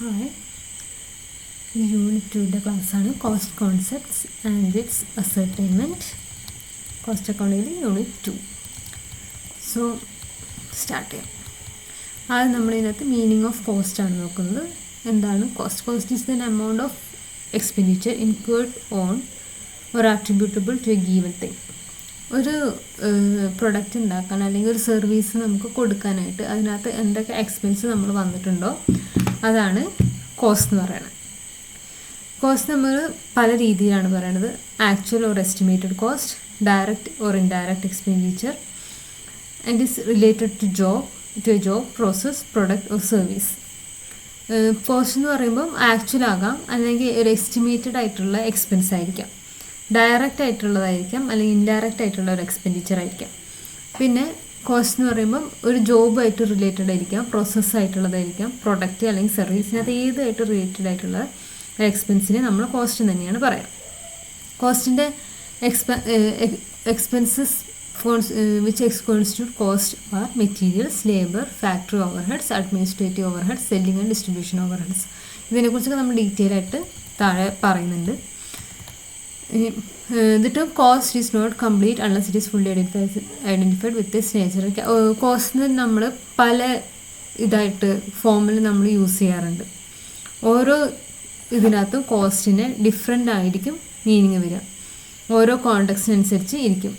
Hi unit ടുവിന്റെ ക്ലാസ്സാണ് cost concepts and its ascertainment cost അക്കൗണ്ടിൽ യൂണിറ്റ് ടു സോ സ്റ്റാർട്ട് ചെയ്യാം. ആദ്യം നമ്മളിതിനകത്ത് മീനിങ് ഓഫ് കോസ്റ്റ് ആണ് നോക്കുന്നത്. എന്താണ്? Cost cost is then amount of expenditure incurred on or attributable to a given thing ഒരു പ്രൊഡക്റ്റ് ഉണ്ടാക്കാൻ അല്ലെങ്കിൽ ഒരു സർവീസ് നമുക്ക് കൊടുക്കാനായിട്ട് അതിനകത്ത് എന്തൊക്കെ എക്സ്പെൻസ് നമ്മൾ വന്നിട്ടുണ്ടോ? അതാണ് കോസ് എന്ന് പറയുന്നത് കോസ്റ്റ് നമ്മൾ പല രീതിയിലാണ് പറയുന്നത് actual or estimated cost direct or indirect expenditure and is related to job to a job process product or service cost എന്ന് പറയുമ്പം ആക്ച്വൽ ആകാം അല്ലെങ്കിൽ ഒരു എസ്റ്റിമേറ്റഡ് ആയിട്ടുള്ള എക്സ്പെൻസ് ആയിരിക്കാം. ഡയറക്റ്റ് ആയിട്ടുള്ളതായിരിക്കാം അല്ലെങ്കിൽ ഇൻഡയറക്റ്റ് ആയിട്ടുള്ള ഒരു എക്സ്പെൻഡിച്ചർ ആയിരിക്കാം. പിന്നെ കോസ്റ്റ് എന്ന് പറയുമ്പം ഒരു ജോബായിട്ട് റിലേറ്റഡ് ആയിരിക്കാം പ്രോസസ്സായിട്ടുള്ളതായിരിക്കാം പ്രൊഡക്റ്റ് അല്ലെങ്കിൽ സർവീസിനകത്ത് ഏതായിട്ട് റിലേറ്റഡ് ആയിട്ടുള്ള എക്സ്പെൻസിനെ നമ്മൾ കോസ്റ്റ് തന്നെയാണ് പറയാം. കോസ്റ്റിന്റെ എക്സ്പെ expenses which ex constitute cost are materials labour factory overheads administrative overheads selling and distribution overheads ഇതിനെക്കുറിച്ചൊക്കെ നമ്മൾ ഡീറ്റെയിൽ ആയിട്ട് താഴെ പറയുന്നുണ്ട്. The cost is not complete unless it is fully identifies identified with with nature കോസ്റ്റിന് നമ്മൾ പല ഇതായിട്ട് ഫോമിൽ നമ്മൾ യൂസ് ചെയ്യാറുണ്ട്. ഓരോ ഇതിനകത്തും കോസ്റ്റിന് ഡിഫറെന്റ് ആയിരിക്കും മീനിങ് വരിക. ഓരോ കോണ്ടക്സ്റ്റിനനുസരിച്ച് ഇരിക്കും.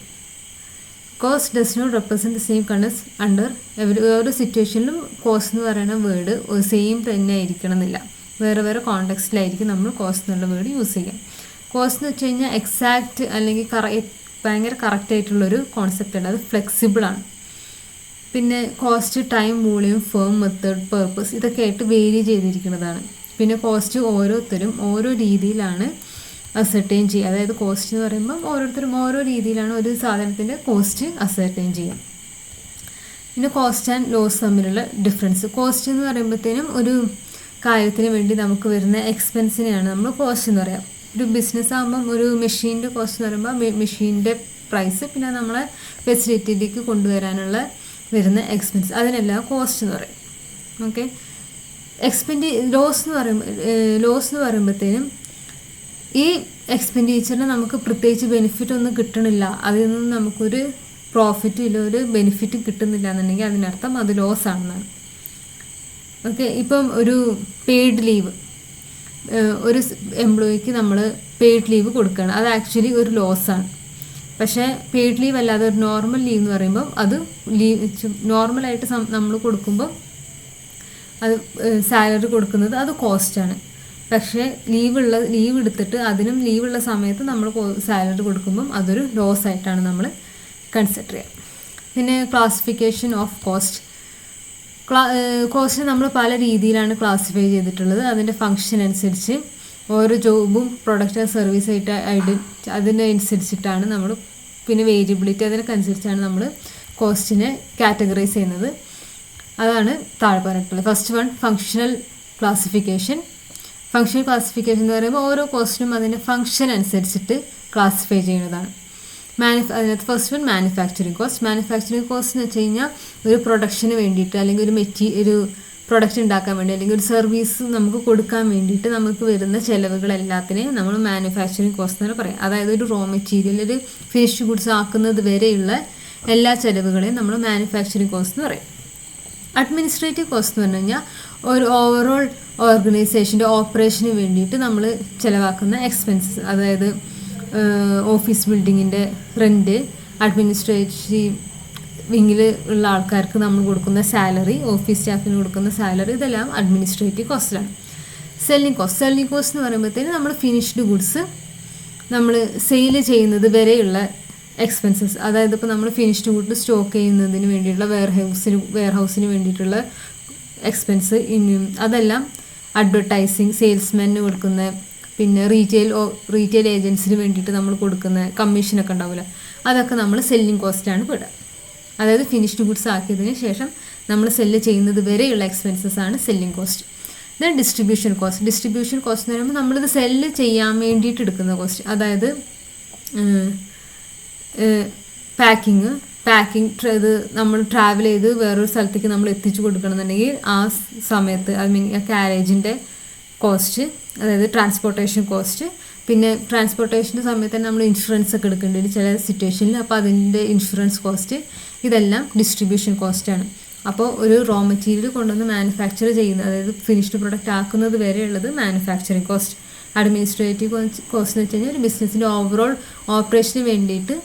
Cost does not represent the same contents under ഓരോ സിറ്റുവേഷനിലും കോസ്റ്റ് എന്ന് പറയുന്ന വേർഡ് സെയിം തന്നെ ആയിരിക്കണം എന്നില്ല വേറെ വേറെ കോണ്ടക്സ്റ്റിലായിരിക്കും നമ്മൾ കോസ്റ്റ് എന്നുള്ള വേർഡ് യൂസ് ചെയ്യാം. കോസ്റ്റ് എന്ന് വെച്ച് കഴിഞ്ഞാൽ എക്സാക്റ്റ് അല്ലെങ്കിൽ കറ ഭയങ്കര കറക്റ്റ് ആയിട്ടുള്ളൊരു ആണ് അത് ഫ്ലെക്സിബിൾ ആണ്. പിന്നെ cost time volume firm method purpose ഇതൊക്കെ ആയിട്ട് വേരി ചെയ്തിരിക്കുന്നതാണ്. പിന്നെ കോസ്റ്റ് ഓരോരുത്തരും ഓരോ രീതിയിലാണ് അസർട്ടൈൻ ചെയ്യുക. അതായത് കോസ്റ്റ് എന്ന് പറയുമ്പം ഓരോരുത്തരും ഓരോ രീതിയിലാണ് ഒരു സാധനത്തിന്റെ കോസ്റ്റ് അസർട്ടൈൻ ചെയ്യുക. പിന്നെ കോസ്റ്റ് ആൻഡ് ലോസ് തമ്മിലുള്ള ഡിഫറൻസ് കോസ്റ്റ് എന്ന് പറയുമ്പോഴത്തേനും ഒരു കാര്യത്തിന് വേണ്ടി നമുക്ക് വരുന്ന എക്സ്പെൻസിനെയാണ് നമ്മൾ കോസ്റ്റ് എന്ന് പറയാം. ഒരു ബിസിനസ് ആകുമ്പം ഒരു മെഷീന്റെ കോസ്റ്റ് എന്ന് പറയുമ്പോൾ മെഷീന്റെ പ്രൈസ് പിന്നെ നമ്മളെ ഫെസിലിറ്റിയിലേക്ക് കൊണ്ടുവരാനുള്ള വരുന്ന എക്സ്പെൻസ് അതിനെല്ലാം കോസ്റ്റ് എന്ന് പറയും. ഓക്കെ എക്സ്പെൻഡി ലോസ് എന്ന് പറയുമ്പോൾ ലോസ് എന്ന് പറയുമ്പോഴത്തേനും ഈ എക്സ്പെൻഡിച്ചറിന് നമുക്ക് പ്രത്യേകിച്ച് ബെനിഫിറ്റ് ഒന്നും കിട്ടണില്ല. അതിൽ നിന്ന് നമുക്കൊരു പ്രോഫിറ്റും ഇല്ല ഒരു ബെനിഫിറ്റും കിട്ടുന്നില്ല എന്നുണ്ടെങ്കിൽ അതിനർത്ഥം അത് ലോസ് ആണെന്നാണ്. ഓക്കെ ഇപ്പം ഒരു പെയ്ഡ് ലീവ് ഒരു എംപ്ലോയിക്ക് നമ്മൾ പെയ്ഡ് ലീവ് കൊടുക്കണം. അത് ആക്ച്വലി ഒരു ലോസാണ് പക്ഷേ പെയ്ഡ് ലീവ് അല്ലാതെ ഒരു നോർമൽ ലീവ് എന്ന് പറയുമ്പോൾ അത് ലീവ് നോർമലായിട്ട് നമ്മൾ കൊടുക്കുമ്പോൾ അത് സാലറി കൊടുക്കുന്നത് അത് കോസ്റ്റാണ് പക്ഷേ ലീവുള്ള ലീവ് എടുത്തിട്ട് അതിനും ലീവുള്ള സമയത്ത് നമ്മൾ സാലറി കൊടുക്കുമ്പം അതൊരു ലോസ് ആയിട്ടാണ് നമ്മൾ കൺസിഡർ ചെയ്യുക പിന്നെ ക്ലാസിഫിക്കേഷൻ ഓഫ് കോസ്റ്റ് ക്ലാ നമ്മൾ പല രീതിയിലാണ് ക്ലാസിഫൈ ചെയ്തിട്ടുള്ളത്. അതിന്റെ ഫങ്ഷൻ അനുസരിച്ച് ഓരോ ജോബും പ്രൊഡക്റ്റ് സർവീസ് ആയിട്ട് ഐഡൻ അതിനനുസരിച്ചിട്ടാണ് നമ്മൾ പിന്നെ വേരിയബിലിറ്റി അതിനൊക്കെ അനുസരിച്ചാണ് നമ്മൾ കോസ്റ്റിനെ കാറ്റഗറൈസ് ചെയ്യുന്നത്. അതാണ് താഴെ പറഞ്ഞിട്ടുള്ളത്. First one functional classification functional classification എന്ന് പറയുമ്പോൾ ഓരോ കോസ്റ്റിനും അതിന്റെ ഫങ്ഷൻ അനുസരിച്ചിട്ട് ക്ലാസിഫൈ ചെയ്യുന്നതാണ്. മാനുഫ അതിനകത്ത് first one manufacturing cost manufacturing cost എന്ന് വെച്ച് കഴിഞ്ഞാൽ ഒരു പ്രൊഡക്ഷന് വേണ്ടിയിട്ട് അല്ലെങ്കിൽ ഒരു മെറ്റീ ഒരു പ്രൊഡക്റ്റ് ഉണ്ടാക്കാൻ വേണ്ടി അല്ലെങ്കിൽ ഒരു സർവീസ് നമുക്ക് കൊടുക്കാൻ വേണ്ടിയിട്ട് നമുക്ക് വരുന്ന ചിലവുകളെല്ലാത്തിനെയും നമ്മൾ മാനുഫാക്ചറിങ് കോസ്റ്റ് എന്ന് പറയാം. അതായത് ഒരു റോ മെറ്റീരിയൽ ഒരു ഫിനിഷ് ഗുഡ്സ് ആക്കുന്നത് വരെയുള്ള എല്ലാ ചിലവുകളെയും നമ്മൾ മാനുഫാക്ചറിങ് കോസ്റ്റ് എന്ന് പറയും. അഡ്മിനിസ്ട്രേറ്റീവ് കോസ്റ്റ് എന്ന് പറഞ്ഞു കഴിഞ്ഞാൽ ഒരു ഓവറോൾ ഓർഗനൈസേഷന്റെ ഓപ്പറേഷന് വേണ്ടിയിട്ട് നമ്മൾ ചിലവാക്കുന്ന എക്സ്പെൻസസ് അതായത് ഓഫീസ് ബിൽഡിങ്ങിന്റെ റെന്റ് അഡ്മിനിസ്ട്രേറ്റീവ് വിങ്ങിൽ ഉള്ള ആൾക്കാർക്ക് നമ്മൾ കൊടുക്കുന്ന സാലറി ഓഫീസ് സ്റ്റാഫിന് കൊടുക്കുന്ന സാലറി ഇതെല്ലാം അഡ്മിനിസ്ട്രേറ്റീവ് കോസ്റ്റിലാണ്. സെല്ലിംഗ് കോസ്റ്റ് സെല്ലിംഗ് കോസ്റ്റ് എന്ന് പറയുമ്പോഴത്തേന് നമ്മൾ ഫിനിഷ്ഡ് ഗുഡ്സ് നമ്മൾ സെയിൽ ചെയ്യുന്നത് വരെയുള്ള എക്സ്പെൻസസ് അതായത് ഇപ്പോൾ നമ്മൾ ഫിനിഷ്ഡ് ഗുഡ് സ്റ്റോക്ക് ചെയ്യുന്നതിന് വേണ്ടിയിട്ടുള്ള വെയർ ഹൗസിന് വെയർ ഹൗസിന് വേണ്ടിയിട്ടുള്ള എക്സ്പെൻസ് അതെല്ലാം അഡ്വർടൈസിങ് സെയിൽസ്മാന് കൊടുക്കുന്ന പിന്നെ റീറ്റെയിൽ റീറ്റെയിൽ ഏജൻസിന് വേണ്ടിയിട്ട് നമ്മൾ കൊടുക്കുന്ന കമ്മീഷനൊക്കെ ഉണ്ടാവില്ല അതൊക്കെ നമ്മൾ സെല്ലിംഗ് കോസ്റ്റാണ് പെടുക. അതായത് ഫിനിഷ്ഡ് ഗുഡ്സ് ആക്കിയതിന് ശേഷം നമ്മൾ സെല്ല് ചെയ്യുന്നത് വരെയുള്ള എക്സ്പെൻസസ് ആണ് selling cost then distribution cost distribution cost എന്ന് പറയുമ്പോൾ നമ്മളിത് സെല്ല് ചെയ്യാൻ വേണ്ടിയിട്ട് എടുക്കുന്ന കോസ്റ്റ് അതായത് പാക്കിങ് പാക്കിംഗ് ഇത് നമ്മൾ ട്രാവൽ ചെയ്ത് വേറൊരു സ്ഥലത്തേക്ക് നമ്മൾ എത്തിച്ചു കൊടുക്കണമെന്നുണ്ടെങ്കിൽ ആ സമയത്ത് ഐ മീൻ ആ കാരേജിന്റെ കോസ്റ്റ് അതായത് ട്രാൻസ്പോർട്ടേഷൻ കോസ്റ്റ് പിന്നെ ട്രാൻസ്പോർട്ടേഷന്റെ സമയത്ത് തന്നെ നമ്മൾ ഇൻഷുറൻസ് ഒക്കെ എടുക്കേണ്ടി വരും. ചില സിറ്റുവേഷനിൽ അപ്പോൾ അതിന്റെ ഇൻഷുറൻസ് കോസ്റ്റ് ഇതെല്ലാം ഡിസ്ട്രിബ്യൂഷൻ കോസ്റ്റാണ് അപ്പോൾ ഒരു റോ മെറ്റീരിയൽ കൊണ്ടുവന്ന് മാനുഫാക്ചർ ചെയ്യുന്നത് അതായത് ഫിനിഷ്ഡ് പ്രൊഡക്റ്റ് ആക്കുന്നത് വരെയുള്ളത് മാനുഫാക്ചറിങ് കോസ്റ്റ് അഡ്മിനിസ്ട്രേറ്റീവ് കോസ്റ്റ് എന്ന് വെച്ച് കഴിഞ്ഞാൽ ഒരു ബിസിനസ്സിന്റെ ഓവറോൾ ഓപ്പറേഷന് വേണ്ടിയിട്ട്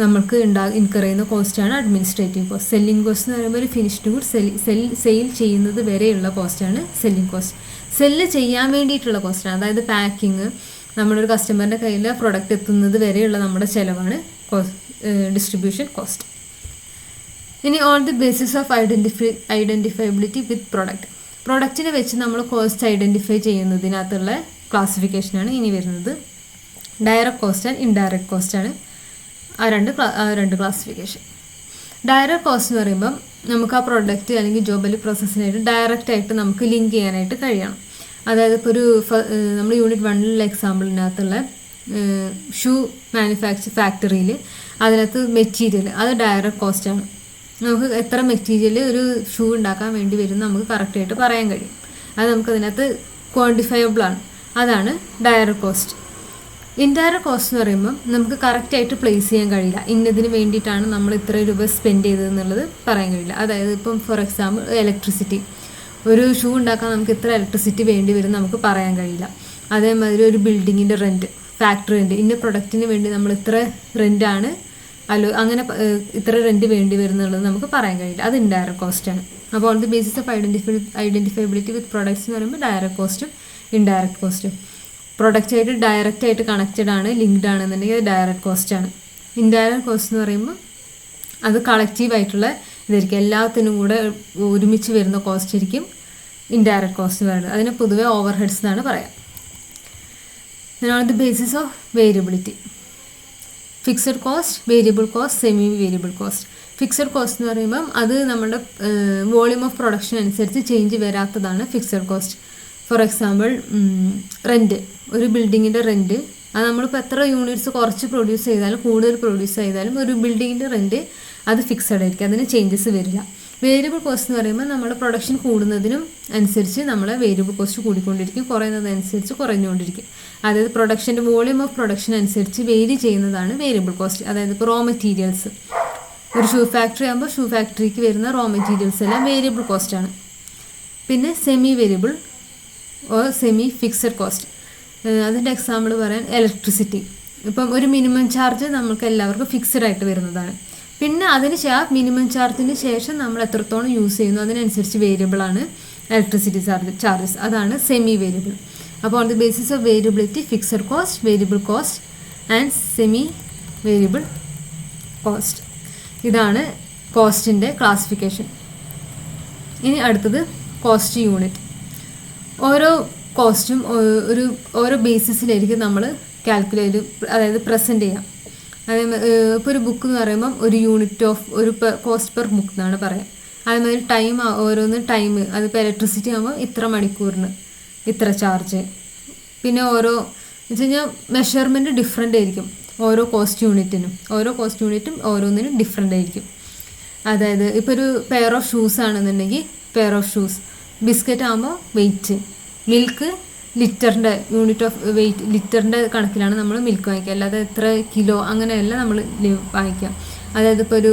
നമുക്ക് ഉണ്ടാ ഇൻകർ ചെയ്യുന്ന കോസ്റ്റാണ് അഡ്മിനിസ്ട്രേറ്റീവ് കോസ്റ്റ് സെല്ലിംഗ് കോസ്റ്റ് എന്ന് പറയുമ്പോൾ ഒരു finished good sell sell sale ചെയ്യുന്നത് വരെയുള്ള കോസ്റ്റാണ് സെല്ലിംഗ് കോസ്റ്റ് സെല്ല് ചെയ്യാൻ വേണ്ടിയിട്ടുള്ള കോസ്റ്റാണ് അതായത് പാക്കിങ് ഒരു കസ്റ്റമറിന്റെ കയ്യിൽ പ്രൊഡക്റ്റ് എത്തുന്നത് വരെയുള്ള നമ്മുടെ ചിലവാണ് ഡിസ്ട്രിബ്യൂഷൻ കോസ്റ്റ് ഇനി on the basis of identify identifiability with product പ്രൊഡക്റ്റിനെ വെച്ച് നമ്മൾ കോസ്റ്റ് ഐഡന്റിഫൈ ചെയ്യുന്നതിനകത്തുള്ള ക്ലാസിഫിക്കേഷനാണ് ഇനി വരുന്നത്. Direct cost and indirect cost ആണ്. ആ രണ്ട് രണ്ട് ക്ലാസിഫിക്കേഷൻ ഡയറക്റ്റ് കോസ്റ്റ് എന്ന് പറയുമ്പം നമുക്ക് ആ പ്രൊഡക്റ്റ് അല്ലെങ്കിൽ ജോബ് അല്ലെങ്കിൽ പ്രോസസ്സിനായിട്ട് ഡയറക്റ്റ് ആയിട്ട് നമുക്ക് ലിങ്ക് ചെയ്യാനായിട്ട് കഴിയണം. അതായത് ഇപ്പോൾ ഒരു നമ്മൾ യൂണിറ്റ് വണ്ണിലുള്ള എക്സാമ്പിളിനകത്തുള്ള ഷൂ മാനുഫാക്ചർ ഫാക്ടറിയിൽ അതിനകത്ത് മെറ്റീരിയൽ അത് ഡയറക്റ്റ് കോസ്റ്റാണ് നമുക്ക് എത്ര മെറ്റീരിയൽ ഒരു ഷൂ ഉണ്ടാക്കാൻ വേണ്ടി വരും നമുക്ക് കറക്റ്റായിട്ട് പറയാൻ കഴിയും. അത് നമുക്ക് അതിനകത്ത് ക്വാണ്ടിഫയബിൾ ആണ്. അതാണ് ഡയറക്റ്റ് കോസ്റ്റ് ഇൻഡയറക്റ്റ് കോസ്റ്റ് എന്ന് പറയുമ്പോൾ നമുക്ക് കറക്റ്റായിട്ട് പ്ലേസ് ചെയ്യാൻ കഴിയില്ല. ഇന്നതിന് വേണ്ടിയിട്ടാണ് നമ്മൾ ഇത്ര രൂപ സ്പെൻഡ് ചെയ്തതെന്നുള്ളത് പറയാൻ കഴിയില്ല. അതായത് ഇപ്പം ഫോർ എക്സാമ്പിൾ ഇലക്ട്രിസിറ്റി ഒരു ഷൂ ഉണ്ടാക്കാൻ നമുക്ക് ഇത്ര ഇലക്ട്രിസിറ്റി വേണ്ടി വരും നമുക്ക് പറയാൻ കഴിയില്ല. അതേമാതിരി ഒരു ബിൽഡിങ്ങിന്റെ റെന്റ് ഫാക്ടറി റെന്റ് ഇന്ന പ്രൊഡക്റ്റിന് വേണ്ടി നമ്മൾ ഇത്ര റെന്റാണ് അല്ലോ അങ്ങനെ ഇത്ര റെന്റ് വേണ്ടി വരുന്നുള്ളത് നമുക്ക് പറയാൻ കഴിയില്ല. അത് ഇൻഡയറക്റ്റ് കോസ്റ്റാണ് അപ്പോൾ on the basis of identify identifiability with products എന്ന് പറയുമ്പോൾ ഡയറക്റ്റ് കോസ്റ്റും ഇൻഡയറക്റ്റ് കോസ്റ്റും പ്രൊഡക്റ്റ് ആയിട്ട് ഡയറക്റ്റ് ആയിട്ട് കണക്റ്റഡ് ആണ് ലിങ്ക്ഡ് ആണെന്നുണ്ടെങ്കിൽ അത് ഡയറക്റ്റ് കോസ്റ്റ് ആണ്. ഇൻഡയറക്റ്റ് കോസ്റ്റ് എന്ന് പറയുമ്പോൾ അത് കളക്റ്റീവായിട്ടുള്ള ഇതായിരിക്കും. എല്ലാത്തിനും കൂടെ ഒരുമിച്ച് വരുന്ന കോസ്റ്റ് ആയിരിക്കും ഇൻഡയറക്റ്റ് കോസ്റ്റ് വരുന്നത് അതിനെ പൊതുവേ ഓവർ ഹെഡ്സ് എന്നാണ് പറയാം. ഇതിനാണ് the basis of variability fixed cost variable cost semi variable cost fixed cost എന്ന് പറയുമ്പം അത് നമ്മുടെ വോളിയൂം ഓഫ് പ്രൊഡക്ഷൻ അനുസരിച്ച് change വരാത്തതാണ് fixed cost for example rent ഒരു ബിൽഡിങ്ങിന്റെ റെന്റ് അത് നമ്മളിപ്പോൾ എത്ര യൂണിറ്റ്സ് കുറച്ച് പ്രൊഡ്യൂസ് ചെയ്താലും കൂടുതൽ പ്രൊഡ്യൂസ് ചെയ്താലും ഒരു ബിൽഡിങ്ങിന്റെ റെന്റ് അത് ഫിക്സഡ് ആയിരിക്കും. അതിന് ചേഞ്ചസ് വരില്ല. വേരിയബിൾ കോസ്റ്റ് എന്ന് പറയുമ്പോൾ നമ്മുടെ പ്രൊഡക്ഷൻ കൂടുന്നതിനും അനുസരിച്ച് നമ്മളെ വേരിയബിൾ കോസ്റ്റ് കൂടിക്കൊണ്ടിരിക്കും. കുറയുന്നതനുസരിച്ച് കുറഞ്ഞുകൊണ്ടിരിക്കും. അതായത് പ്രൊഡക്ഷന്റെ വോളിയൂം ഓഫ് പ്രൊഡക്ഷൻ അനുസരിച്ച് വേരി ചെയ്യുന്നതാണ് വേരിയബിൾ കോസ്റ്റ് അതായത് ഇപ്പോൾ റോ മെറ്റീരിയൽസ് ഒരു ഷൂ ഫാക്ടറി ആകുമ്പോൾ ഷൂ ഫാക്ടറിക്ക് വരുന്ന റോ മെറ്റീരിയൽസ് എല്ലാം വേരിയബിൾ കോസ്റ്റാണ് പിന്നെ semi variable or semi fixed cost അതിന്റെ എക്സാമ്പിൾ പറയാൻ ഇലക്ട്രിസിറ്റി ഇപ്പം ഒരു മിനിമം ചാർജ് നമുക്ക് എല്ലാവർക്കും ഫിക്സഡ് ആയിട്ട് വരുന്നതാണ്. പിന്നെ അതിന് ആ മിനിമം ചാർജിന് ശേഷം നമ്മൾ എത്രത്തോളം യൂസ് ചെയ്യുന്നു അതിനനുസരിച്ച് വേരിയബിൾ ആണ് ഇലക്ട്രിസിറ്റി ചാർജ് ചാർജസ് അതാണ് സെമി വേരിയബിൾ അപ്പോൾ on the basis of variability fixed cost variable cost and semi variable cost ഇതാണ് കോസ്റ്റിന്റെ ക്ലാസിഫിക്കേഷൻ ഇനി അടുത്തത് കോസ്റ്റ് യൂണിറ്റ് ഓരോ കോസ്റ്റും ഒരു ഓരോ ബേസിസിലായിരിക്കും നമ്മൾ കാൽക്കുലേറ്റ് അതായത് പ്രസന്റ് ചെയ്യാം. അതേമാതിരി ഇപ്പോൾ ഒരു ബുക്ക് എന്ന് പറയുമ്പം ഒരു യൂണിറ്റ് ഓഫ് ഒരു കോസ്റ്റ് പെർ ബുക്ക് എന്നാണ് പറയാം. അതേമാതിരി ടൈം ഓരോന്ന് ടൈം അതിപ്പോൾ ഇലക്ട്രിസിറ്റി ആകുമ്പോൾ ഇത്ര മണിക്കൂറിന് ഇത്ര ചാർജ് പിന്നെ ഓരോ എന്ന് വെച്ച് കഴിഞ്ഞാൽ മെഷർമെന്റ് ഡിഫറെന്റ് ആയിരിക്കും. ഓരോ കോസ്റ്റ് യൂണിറ്റിനും ഓരോ കോസ്റ്റ് യൂണിറ്റും ഓരോന്നിനും ഡിഫറെന്റ് ആയിരിക്കും. അതായത് ഇപ്പോൾ ഒരു പെയർ ഓഫ് ഷൂസ് ആണെന്നുണ്ടെങ്കിൽ പെയർ ഓഫ് ഷൂസ് ബിസ്ക്കറ്റ് ആകുമ്പോൾ വെയിറ്റ് മിൽക്ക് ലിറ്ററിന്റെ യൂണിറ്റ് ഓഫ് വെയിറ്റ് ലിറ്ററിന്റെ കണക്കിലാണ് നമ്മൾ മിൽക്ക് വാങ്ങിക്കുക. അല്ലാതെ എത്ര കിലോ അങ്ങനെയല്ല നമ്മൾ വാങ്ങിക്കുക. അതായത് ഇപ്പോൾ ഒരു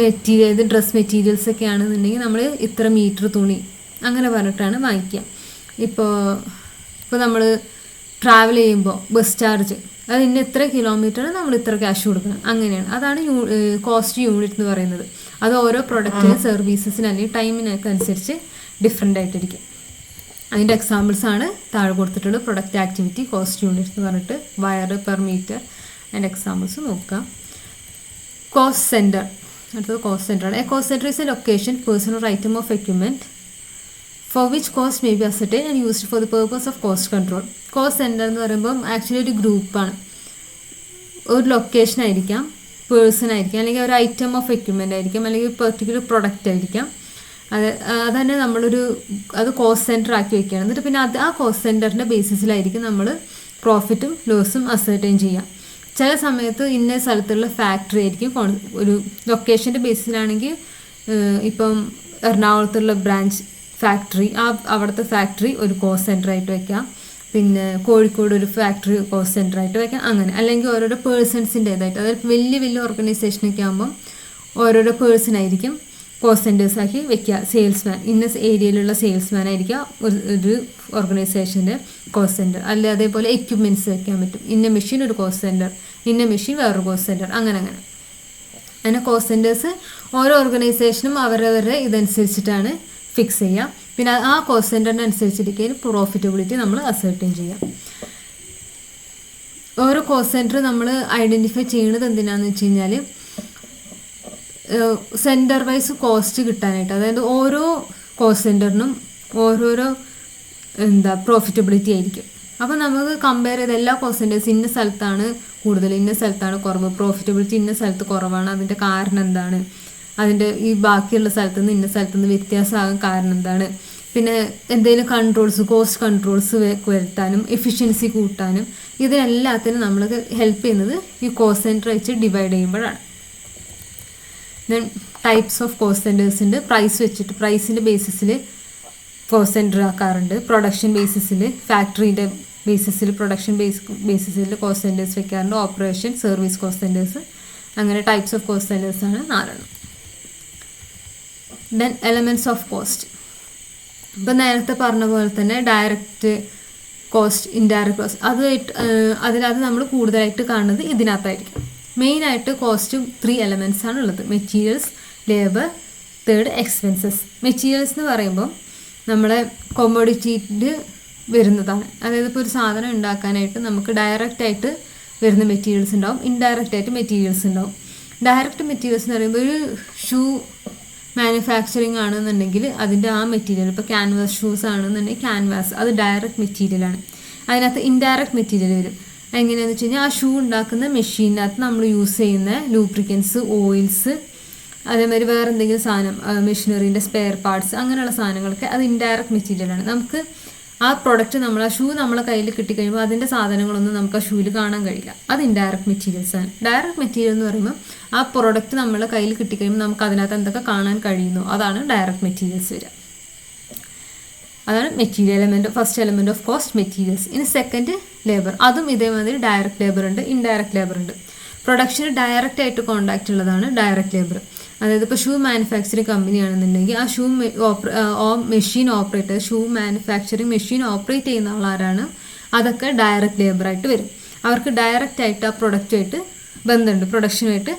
മെറ്റീരിയൽ ഡ്രസ് മെറ്റീരിയൽസ് ഒക്കെ ആണെന്നുണ്ടെങ്കിൽ നമ്മൾ ഇത്ര മീറ്റർ തുണി അങ്ങനെ പറഞ്ഞിട്ടാണ് വാങ്ങിക്കുക. ഇപ്പോൾ ഇപ്പോൾ നമ്മൾ ട്രാവൽ ചെയ്യുമ്പോൾ ബസ് ചാർജ് അത് ഇന്ന ഇത്ര കിലോമീറ്ററിന് നമ്മൾ ഇത്ര ക്യാഷ് കൊടുക്കണം. അങ്ങനെയാണ്. അതാണ് യൂ കോസ്റ്റ് യൂണിറ്റ് എന്ന് പറയുന്നത്. അത് ഓരോ പ്രൊഡക്റ്റിന് സർവീസസിന് അല്ലെങ്കിൽ ടൈമിനൊക്കെ അനുസരിച്ച് ഡിഫറെന്റ് ആയിട്ടിരിക്കും. അതിന്റെ എക്സാമ്പിൾസ് ആണ് താഴെ കൊടുത്തിട്ടുള്ള പ്രൊഡക്റ്റ് ആക്ടിവിറ്റി കോസ്റ്റ് യൂണിറ്റ് എന്ന് പറഞ്ഞിട്ട് വയർ പെർ മീറ്റർ അതിന്റെ എക്സാമ്പിൾസ് നോക്കാം. കോസ്റ്റ് സെന്റർ അടുത്തത് കോസ്റ്റ് സെന്റർ ആണ്. A cost centre is a location person item of equipment for which cost may be asset and used for the purpose of cost control cost centre എന്ന് പറയുമ്പോൾ actually ഒരു ഗ്രൂപ്പാണ് ഒരു location ആയിരിക്കാം person ആയിരിക്കാം അല്ലെങ്കിൽ ഒരു ഐറ്റം ഓഫ് എക്യുപ്മെന്റ് ആയിരിക്കാം അല്ലെങ്കിൽ ഒരു പെർട്ടിക്കുലർ പ്രൊഡക്റ്റ് ആയിരിക്കാം. അത് തന്നെ നമ്മളൊരു അത് കോസ്റ്റ് സെന്റർ ആക്കി വെക്കുകയാണ്. എന്നിട്ട് പിന്നെ അത് ആ കോസ്റ്റ് സെന്ററിന്റെ ബേസിസിലായിരിക്കും നമ്മൾ പ്രോഫിറ്റും ലോസും അസർട്ടൈൻ ചെയ്യാം ചില സമയത്ത് ഇന്ന സ്ഥലത്തുള്ള ഫാക്ടറി ആയിരിക്കും ഒരു ലൊക്കേഷന്റെ ബേസിലാണെങ്കിൽ ഇപ്പം എറണാകുളത്തുള്ള ബ്രാഞ്ച് ഫാക്ടറി ആ അവിടുത്തെ ഫാക്ടറി ഒരു കോസ്റ്റ് സെന്റർ ആയിട്ട് വെക്കാം. പിന്നെ കോഴിക്കോട് ഒരു ഫാക്ടറി കോസ്റ്റ് സെന്റർ ആയിട്ട് വെക്കാം. അങ്ങനെ. അല്ലെങ്കിൽ ഓരോരോ പേഴ്സൺസിന്റെതായിട്ട് അതായത് വലിയ വലിയ ഓർഗനൈസേഷനൊക്കെ ആകുമ്പം ഓരോരോ പേഴ്സൺ ആയിരിക്കും കോസ്റ്റ് ആക്കി വെക്കുക സെയിൽസ്മാൻ ഇന്ന ഏരിയയിലുള്ള സെയിൽസ്മാൻ ആയിരിക്കുക ഒരു ഒരു ഓർഗനൈസേഷന്റെ കോസ്റ്റ് സെന്റർ അല്ല അതേപോലെ എക്യുപ്മെന്റ്സ് വെക്കാൻ പറ്റും. ഇന്ന മെഷീൻ ഒരു കോസ്റ്റ് സെന്റർ ഇന്ന മെഷീൻ വേറൊരു കോസ്റ്റ് സെന്റർ അങ്ങനെ അങ്ങനെ. അങ്ങനെ കോസ്റ്റ് സെന്റേഴ്സ് ഓരോ ഓർഗനൈസേഷനും അവരവരുടെ ഇതനുസരിച്ചിട്ടാണ് ഫിക്സ് ചെയ്യുക പിന്നെ ആ കോസ്റ്റ് സെന്ററിനനുസരിച്ചിരിക്കും പ്രോഫിറ്റബിലിറ്റി നമ്മൾ അസേർട്ടൈൻ ചെയ്യാം. ഓരോ കോസ്റ്റ് സെന്റർ നമ്മൾ ഐഡന്റിഫൈ ചെയ്യണത് എന്തിനാണെന്ന് വെച്ച് കഴിഞ്ഞാൽ സെന്റർ വൈസ് കോസ്റ്റ് കിട്ടാനായിട്ട്. അതായത് ഓരോ കോസ്റ്റ് സെന്ററിനും ഓരോരോ എന്താ പ്രോഫിറ്റബിലിറ്റി ആയിരിക്കും. അപ്പോൾ നമുക്ക് കമ്പയർ ചെയ്ത് എല്ലാ കോസ്റ്റ് സെന്റേഴ്സ് ഇന്ന സ്ഥലത്താണ് കൂടുതൽ ഇന്ന സ്ഥലത്താണ് കുറവ് പ്രോഫിറ്റബിലിറ്റി ഇന്ന സ്ഥലത്ത് കുറവാണ് അതിന്റെ കാരണം എന്താണ്? അതിന്റെ ഈ ബാക്കിയുള്ള സ്ഥലത്തു നിന്ന് ഇന്ന സ്ഥലത്തു നിന്ന് വ്യത്യാസമാകാൻ കാരണം എന്താണ്? പിന്നെ എന്തെങ്കിലും കൺട്രോൾസ് കോസ്റ്റ് കൺട്രോൾസ് വരുത്താനും എഫിഷ്യൻസി കൂട്ടാനും ഇതിനെല്ലാത്തിനും നമ്മൾക്ക് ഹെൽപ്പ് ചെയ്യുന്നത് ഈ കോസ്റ്റ് സെന്റർ വെച്ച് ഡിവൈഡ് ചെയ്യുമ്പോഴാണ്. ദെൻ ടൈപ്സ് ഓഫ് കോസ്റ്റ് ഉണ്ട് പ്രൈസ് വെച്ചിട്ട് പ്രൈസിന്റെ ബേസിസിൽ കോസ്റ്റ് സെന്റർ ആക്കാറുണ്ട്. പ്രൊഡക്ഷൻ ബേസിസിൽ ഫാക്ടറീന്റെ ബേസിസിൽ പ്രൊഡക്ഷൻ ബേസ് ബേസിസിൽ കോസ്റ്റ് സെന്റേഴ്സ് വെക്കാറുണ്ട്. ഓപ്പറേഷൻ സർവീസ് കോസ്റ്റ് സെന്റേഴ്സ് അങ്ങനെ ടൈപ്സ് ഓഫ് കോസ്റ്റ് സെന്റേഴ്സാണ് നാലെണ്ണം. ദെൻ എലമെന്റ്സ് ഓഫ് കോസ്റ്റ് ഇപ്പം നേരത്തെ പറഞ്ഞ പോലെ തന്നെ ഡയറക്റ്റ് കോസ്റ്റ് ഇൻഡയറക്റ്റ് കോസ്റ്റ് അത് അതിനകത്ത് നമ്മൾ കൂടുതലായിട്ട് കാണുന്നത് ഇതിനകത്തായിരിക്കും. മെയിനായിട്ട് കോസ്റ്റ് ത്രീ ആണ് ഉള്ളത്. Materials labour third expenses materials എന്ന് പറയുമ്പോൾ നമ്മളെ കൊമോഡിറ്റിയിൽ വരുന്നതാണ്. അതായത് ഇപ്പോൾ ഒരു സാധനം ഉണ്ടാക്കാനായിട്ട് നമുക്ക് ഡയറക്റ്റ് ആയിട്ട് വരുന്ന മെറ്റീരിയൽസ് ഉണ്ടാവും. ഇൻഡയറക്റ്റ് ആയിട്ട് മെറ്റീരിയൽസ് ഉണ്ടാവും. ഡയറക്റ്റ് മെറ്റീരിയൽസ് എന്ന് പറയുമ്പോൾ ഒരു ഷൂ മാനുഫാക്ചറിങ് ആണെന്നുണ്ടെങ്കിൽ അതിന്റെ ആ മെറ്റീരിയൽ ഇപ്പോൾ ക്യാൻവാസ് ഷൂസ് ആണെന്നുണ്ടെങ്കിൽ ക്യാൻവാസ് അത് ഡയറക്റ്റ് മെറ്റീരിയലാണ് അതിനകത്ത് ഇൻഡയറക്റ്റ് മെറ്റീരിയൽ വരും. എങ്ങനെയാണെന്ന് വെച്ച് കഴിഞ്ഞാൽ ആ ഷൂ ഉണ്ടാക്കുന്ന മെഷീനകത്ത് നമ്മൾ യൂസ് ചെയ്യുന്ന ലൂബ്രിക്കൻസ് ഓയിൽസ് അതേമാതിരി വേറെ എന്തെങ്കിലും സാധനം മെഷീനറീന്റെ സ്പെയർ പാർട്സ് അങ്ങനെയുള്ള സാധനങ്ങളൊക്കെ അത് ഇൻഡയറക്റ്റ് മെറ്റീരിയലാണ് നമുക്ക് ആ പ്രൊഡക്റ്റ് നമ്മൾ ആ ഷൂ നമ്മളെ കയ്യിൽ കിട്ടിക്കഴിയുമ്പോൾ അതിന്റെ സാധനങ്ങളൊന്നും നമുക്ക് ആ ഷൂവിൽ കാണാൻ കഴിയില്ല. അത് ഇൻഡയറക്റ്റ് മെറ്റീരിയൽസാണ് ഡയറക്റ്റ് മെറ്റീരിയൽ എന്ന് പറയുമ്പോൾ ആ പ്രൊഡക്റ്റ് നമ്മളെ കയ്യിൽ കിട്ടിക്കഴിയുമ്പോൾ നമുക്ക് അതിനകത്ത് എന്തൊക്കെ കാണാൻ കഴിയുന്നു അതാണ് ഡയറക്റ്റ് മെറ്റീരിയൽസ് വരിക. അതാണ് material element first element of cost materials ഇനി സെക്കൻഡ് ലേബർ അതും ഇതേമാതിരി ഡയറക്റ്റ് ലേബർ ഉണ്ട് ഇൻഡയറക്റ്റ് ലേബർ ഉണ്ട്. പ്രൊഡക്ഷന് ഡയറക്റ്റ് ആയിട്ട് കോണ്ടാക്റ്റ് ഉള്ളതാണ് ഡയറക്റ്റ് ലേബർ അതായത് ഇപ്പോൾ ഷൂ മാനുഫാക്ചറിങ് കമ്പനി ആണെന്നുണ്ടെങ്കിൽ ആ shoe machine operator shoe manufacturing machine operate ചെയ്യുന്ന ആളാരാണ് അതൊക്കെ ഡയറക്റ്റ് ലേബറായിട്ട് വരും. അവർക്ക് ഡയറക്റ്റ് ആയിട്ട് ആ പ്രൊഡക്റ്റുമായിട്ട് ബന്ധമുണ്ട് പ്രൊഡക്ഷനുമായിട്ട്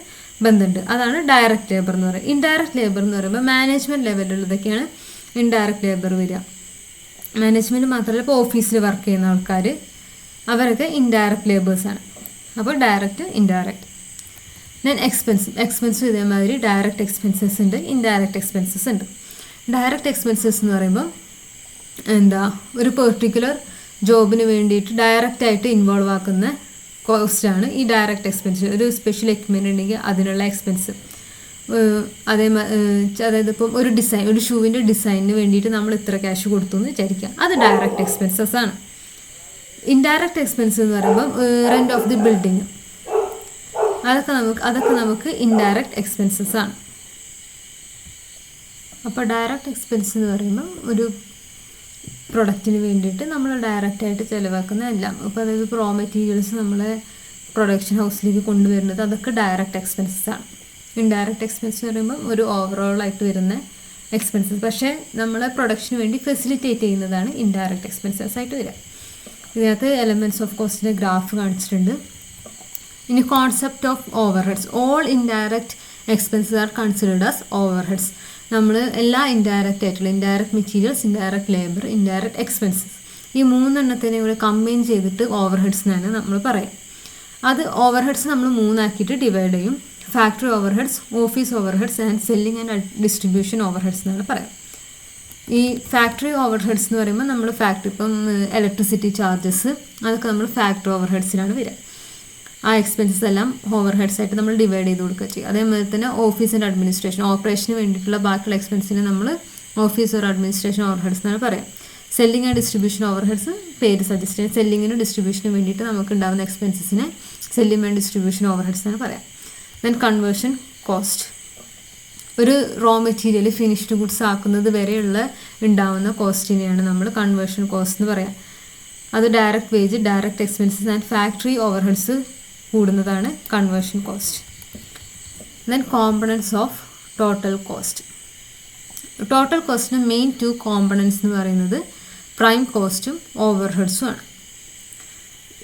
ബന്ധമുണ്ട്. അതാണ് ഡയറക്റ്റ് ലേബർ എന്ന് പറയുന്നത്. ഇൻഡയറക്റ്റ് ലേബർ എന്ന് പറയുമ്പോൾ മാനേജ്മെന്റ് ലെവലിലുള്ളതൊക്കെയാണ് ഇൻഡയറക്റ്റ് ലേബർ വരിക. മാനേജ്മെന്റ് മാത്രമല്ല ഇപ്പോൾ ഓഫീസിൽ വർക്ക് ചെയ്യുന്ന ആൾക്കാർ അവരൊക്കെ ഇൻഡയറക്റ്റ് ലേബേഴ്സാണ് അപ്പോൾ direct indirect then expense expense ഇതേമാതിരി ഡയറക്റ്റ് എക്സ്പെൻസസ് ഉണ്ട് ഇൻഡയറക്റ്റ് എക്സ്പെൻസസ് ഉണ്ട്. ഡയറക്റ്റ് എക്സ്പെൻസസ് എന്ന് പറയുമ്പോൾ എന്താ ഒരു പെർട്ടിക്കുലർ ജോബിന് വേണ്ടിയിട്ട് ഡയറക്റ്റ് ആയിട്ട് ഇൻവോൾവ് ആക്കുന്ന കോസ്റ്റാണ് ഈ ഡയറക്റ്റ് എക്സ്പെൻസ് ഒരു സ്പെഷ്യൽ എക്യുപ്മെന്റ് ഉണ്ടെങ്കിൽ അതിനുള്ള എക്സ്പെൻസ് അതേ അതായത് ഇപ്പം ഒരു ഡിസൈൻ ഒരു ഷൂവിന്റെ ഡിസൈനിന് വേണ്ടിയിട്ട് നമ്മൾ ഇത്ര ക്യാഷ് കൊടുത്തു എന്ന് വിചാരിക്കുക. അത് ഡയറക്റ്റ് എക്സ്പെൻസസ് ആണ്. ഇൻഡയറക്റ്റ് എക്സ്പെൻസ് എന്ന് പറയുമ്പം റെന്റ് ഓഫ് ദി ബിൽഡിങ് അതൊക്കെ നമുക്ക് അതൊക്കെ നമുക്ക് ഇൻഡയറക്റ്റ് എക്സ്പെൻസസ് ആണ്. അപ്പോൾ ഡയറക്റ്റ് എക്സ്പെൻസ് എന്ന് പറയുമ്പോൾ ഒരു പ്രൊഡക്റ്റിന് വേണ്ടിയിട്ട് നമ്മൾ ഡയറക്റ്റായിട്ട് ചിലവാക്കുന്ന എല്ലാം. അപ്പോൾ അതായത് പ്രോ മെറ്റീരിയൽസ് നമ്മൾ പ്രൊഡക്ഷൻ ഹൗസിലേക്ക് കൊണ്ടുവരുന്നത് അതൊക്കെ ഡയറക്റ്റ് എക്സ്പെൻസസ് ആണ്. ഇൻഡയറക്റ്റ് എക്സ്പെൻസ് എന്ന് പറയുമ്പോൾ ഒരു ഓവറോൾ ആയിട്ട് വരുന്ന എക്സ്പെൻസസ് പക്ഷേ നമ്മളെ പ്രൊഡക്ഷന് വേണ്ടി ഫെസിലിറ്റേറ്റ് ചെയ്യുന്നതാണ് ഇൻഡയറക്റ്റ് എക്സ്പെൻസസ് ആയിട്ട് വരിക. ഇതിനകത്ത് എലമെന്റ്സ് ഓഫ് കോസ്റ്റിന്റെ ഗ്രാഫ് കാണിച്ചിട്ടുണ്ട്. ഇനി concept of overheads all indirect expenses are considered as overheads നമ്മൾ എല്ലാ ഇൻഡയറക്റ്റ് ആയിട്ടുള്ള indirect materials indirect labour indirect expenses ഈ മൂന്നെണ്ണത്തിനെ കൂടെ കമ്പൈൻ ചെയ്തിട്ട് ഓവർ ഹെഡ്സ് എന്നാണ് നമ്മൾ പറയാം. അത് ഓവർ ഹെഡ്സ് നമ്മൾ മൂന്നാക്കിയിട്ട് ഡിവൈഡ് ചെയ്യും. Factory overheads office overheads and selling and distribution overheads എന്നാണ് പറയാം. ഈ ഫാക്ടറി ഓവർ ഹെഡ്സ് എന്ന് പറയുമ്പോൾ നമ്മൾ ഫാക്ടറി ഇപ്പം ഇലക്ട്രിസിറ്റി ചാർജസ് അതൊക്കെ നമ്മൾ ഫാക്ടറി ഓവർ ഹെഡ്സിലാണ് വരിക ആ എക്സ്പെൻസസ് എല്ലാം ഓവർ ഹെഡ്സ് ആയിട്ട് നമ്മൾ ഡിവൈഡ് ചെയ്ത് കൊടുക്കുക ചെയ്യും. അതേമാതിരി തന്നെ ഓഫീസ് ആൻഡ് അഡ്മിനിസ്ട്രേഷൻ ഓപ്പറേഷന് വേണ്ടിയിട്ടുള്ള ബാക്കിയുള്ള എക്സ്പെൻസിനെ നമ്മൾ office or administration overheads എന്നാണ് പറയാം. Selling and distribution overheads പേര് സജസ്റ്റ് ചെയ്യാം. സെല്ലിങ്ങിനും ഡിസ്ട്രിബ്യൂഷനും വേണ്ടിയിട്ട് നമുക്ക് ഉണ്ടാകുന്ന എക്സ്പെൻസസിനെ selling and distribution overheads എന്നാണ് പറയാം. ദെൻ കൺവേർഷൻ കോസ്റ്റ് ഒരു റോ മെറ്റീരിയൽ ഫിനിഷ്ഡ് ഗുഡ്സ് ആക്കുന്നത് വരെയുള്ള ഉണ്ടാവുന്ന കോസ്റ്റിനെയാണ് നമ്മൾ കൺവേർഷൻ കോസ്റ്റ് എന്ന് പറയാം. അത് direct wage direct expenses and factory overheads കൂടുന്നതാണ് conversion cost then components of total cost total കോസ്റ്റിന് main two components എന്ന് പറയുന്നത് പ്രൈം കോസ്റ്റും ഓവർഹെഡ്സും ആണ്.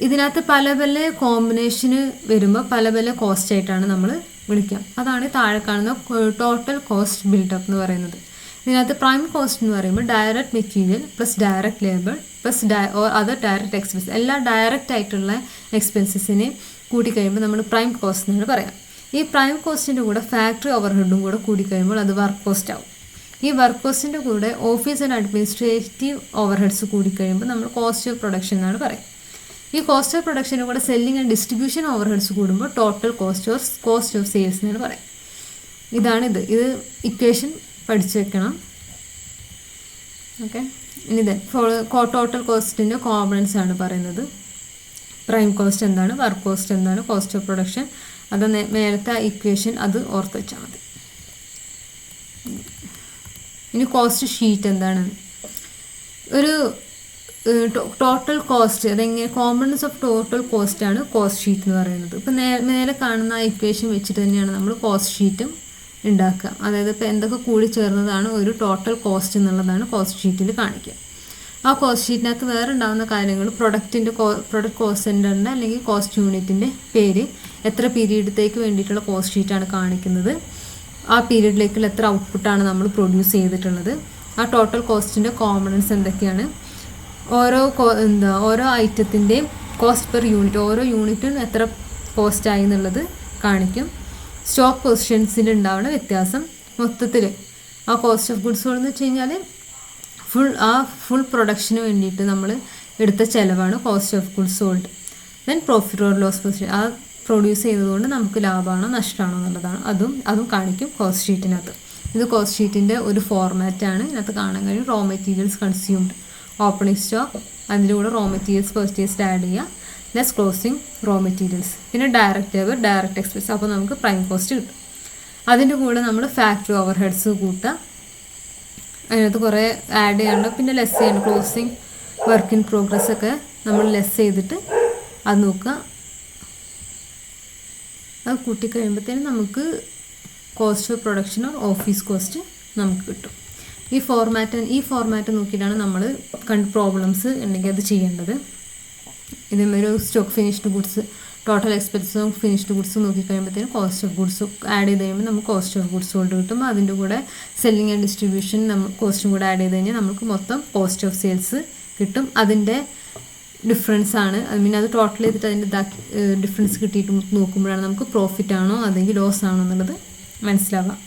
ഇതിനകത്ത് പല പല കോമ്പിനേഷന് വരുമ്പോൾ പല പല കോസ്റ്റായിട്ടാണ് നമ്മൾ വിളിക്കുക അതാണ് താഴെ കാണുന്ന ടോട്ടൽ കോസ്റ്റ് ബിൽഡപ്പ് എന്ന് പറയുന്നത്. ഇതിനകത്ത് പ്രൈം കോസ്റ്റ് എന്ന് പറയുമ്പോൾ direct material plus direct labour plus ഡയ or other direct expense എല്ലാ ഡയറക്റ്റ് ആയിട്ടുള്ള എക്സ്പെൻസസിനെ കൂട്ടിക്കഴിയുമ്പോൾ നമ്മൾ പ്രൈം കോസ്റ്റ് എന്നാണ് പറയാം. ഈ പ്രൈം കോസ്റ്റിന്റെ കൂടെ ഫാക്ടറി ഓവർഹെഡും കൂടെ കൂടിക്കഴിയുമ്പോൾ അത് വർക്ക് കോസ്റ്റ് ആവും. ഈ വർക്ക് കോസ്റ്റിന്റെ കൂടെ ഓഫീസ് ആൻഡ് അഡ്മിനിസ്ട്രേറ്റീവ് ഓവർഹെഡ്സ് കൂടിക്കഴിയുമ്പോൾ നമ്മൾ കോസ്റ്റ് ഓഫ് പ്രൊഡക്ഷൻ എന്നാണ് പറയുക. ഈ കോസ്റ്റ് ഓഫ് പ്രൊഡക്ഷനും കൂടെ selling and distribution overheads കൂടുമ്പോൾ total cost of cost of sales എന്ന് പറയാം. ഇതാണിത്. ഇത് ഇക്വേഷൻ പഠിച്ചു വെക്കണം. ഓക്കെ ഇനി ദെൻ ടോട്ടൽ കോസ്റ്റിന്റെ കോമ്പണൻസ് ആണ് പറയുന്നത്. പ്രൈം കോസ്റ്റ് എന്താണ്? വർക്ക് കോസ്റ്റ് എന്താണ്? കോസ്റ്റ് ഓഫ് പ്രൊഡക്ഷൻ അത് നേരത്തെ ഇക്വേഷൻ അത് ഓർത്ത് വെച്ചാൽ മതി. ഇനി കോസ്റ്റ് ഷീറ്റ് എന്താണ്? ഒരു ടോട്ടൽ കോസ്റ്റ് അതെങ്ങനെ കോമ്പണൻസ് ഓഫ് ടോട്ടൽ കോസ്റ്റ് ആണ് കോസ്റ്റ് ഷീറ്റ് എന്ന് പറയുന്നത്. ഇപ്പം നേരെ കാണുന്ന ആ ഇക്വേഷൻ വെച്ചിട്ട് തന്നെയാണ് നമ്മൾ കോസ്റ്റ് ഷീറ്റും ഉണ്ടാക്കുക അതായത് ഇപ്പോൾ എന്തൊക്കെ കൂടി ചേർന്നതാണ് ഒരു ടോട്ടൽ കോസ്റ്റ് എന്നുള്ളതാണ് കോസ്റ്റ് ഷീറ്റിൽ കാണിക്കുക ആ കോസ്റ്റ് ഷീറ്റിനകത്ത് വേറെ ഉണ്ടാകുന്ന കാര്യങ്ങൾ പ്രൊഡക്റ്റിന്റെ കോ പ്രൊഡക്റ്റ് കോസ്റ്റ് സെന്ററിന്റെ അല്ലെങ്കിൽ കോസ്റ്റ് യൂണിറ്റിന്റെ പേര് എത്ര പീരീഡത്തേക്ക് വേണ്ടിയിട്ടുള്ള കോസ്റ്റ് ഷീറ്റാണ് കാണിക്കുന്നത്. ആ പീരീഡിലേക്കുള്ള എത്ര ഔട്ട്പുട്ടാണ് നമ്മൾ പ്രൊഡ്യൂസ് ചെയ്തിട്ടുള്ളത്. ആ ടോട്ടൽ കോസ്റ്റിന്റെ കോമ്പണൻസ് എന്തൊക്കെയാണ്? ഓരോ എന്താ ഓരോ ഐറ്റത്തിന്റെയും കോസ്റ്റ് പെർ യൂണിറ്റ് ഓരോ യൂണിറ്റും എത്ര കോസ്റ്റ് ആയി എന്നുള്ളത് കാണിക്കും. സ്റ്റോക്ക് പൊസിഷൻസിൽ ഉണ്ടാവുന്ന വ്യത്യാസം മൊത്തത്തിൽ ആ കോസ്റ്റ് ഓഫ് ഗുഡ്സ് എന്ന് വെച്ച് കഴിഞ്ഞാൽ ഫുൾ ആ ഫുൾ പ്രൊഡക്ഷന് വേണ്ടിയിട്ട് നമ്മൾ എടുത്ത ചിലവാണ് cost of goods sold then profit or loss position ആ പ്രൊഡ്യൂസ് ചെയ്തതുകൊണ്ട് നമുക്ക് ലാഭമാണോ നഷ്ടമാണോ എന്നുള്ളതാണ്. അതും അതും കാണിക്കും കോസ്റ്റ് ഷീറ്റിനകത്ത് ഇത് കോസ്റ്റ് ഷീറ്റിന്റെ ഒരു ഫോർമാറ്റാണ് ഇതിനകത്ത് കാണാൻ കഴിയും raw materials consumed opening stock അതിന്റെ കൂടെ റോ മെറ്റീരിയൽസ് പർച്ചേസ്ഡ് ആഡ് ചെയ്യുക ലെസ് ക്ലോസിങ് റോ മെറ്റീരിയൽസ് പിന്നെ ഡയറക്റ്റ് ലേബർ ഡയറക്റ്റ് എക്സ്പെൻസ് അപ്പോൾ നമുക്ക് പ്രൈം കോസ്റ്റ് കിട്ടും. അതിന്റെ കൂടെ നമ്മൾ ഫാക്ടറി ഓവർ ഹെഡ്സ് കൂട്ടുക. അതിനകത്ത് കുറേ ആഡ് ചെയ്യാനുണ്ട്. പിന്നെ ലെസ് ചെയ്യണം ക്ലോസിങ് വർക്ക് ഇൻ പ്രോഗ്രസ് ഒക്കെ നമ്മൾ ലെസ് ചെയ്തിട്ട് അത് നോക്കുക. അത് കൂട്ടിക്കഴിയുമ്പോഴത്തേനും നമുക്ക് cost of production or office cost നമുക്ക് കിട്ടും. ഈ ഫോർമാറ്റ് ഈ ഫോർമാറ്റ് നോക്കിയിട്ടാണ് നമ്മൾ കണ്ട് പ്രോബ്ലംസ് ഉണ്ടെങ്കിൽ അത് ചെയ്യേണ്ടത്. ഇതേമാതിരി സ്റ്റോക്ക് ഫിനിഷ്ഡ് ഗുഡ്സ് ടോട്ടൽ എക്സ്പെൻസും ഫിനിഷ്ഡ് ഗുഡ്സും നോക്കിക്കഴിയുമ്പോഴത്തേനും കോസ്റ്റ് ഓഫ് ഗുഡ്സ് ആഡ് ചെയ്ത് കഴിയുമ്പോൾ നമുക്ക് കോസ്റ്റ് ഓഫ് ഗുഡ്സ് കൊണ്ട് കിട്ടും. അതിന്റെ കൂടെ സെല്ലിംഗ് ആൻഡ് ഡിസ്ട്രിബ്യൂഷൻ നമ്മൾ കോസ്റ്റും കൂടെ ആഡ് ചെയ്ത് കഴിഞ്ഞാൽ നമുക്ക് മൊത്തം കോസ്റ്റ് ഓഫ് സെയിൽസ് കിട്ടും. അതിന്റെ ഡിഫറൻസ് ആണ്. ഐ മീൻ അത് ടോട്ടൽ ചെയ്തിട്ട് അതിന്റെ ഇതാക്കി ഡിഫറൻസ് കിട്ടിയിട്ട് നോക്കുമ്പോഴാണ് നമുക്ക് പ്രോഫിറ്റ് ആണോ അല്ലെങ്കിൽ ലോസ് ആണോ എന്നുള്ളത് മനസ്സിലാവാം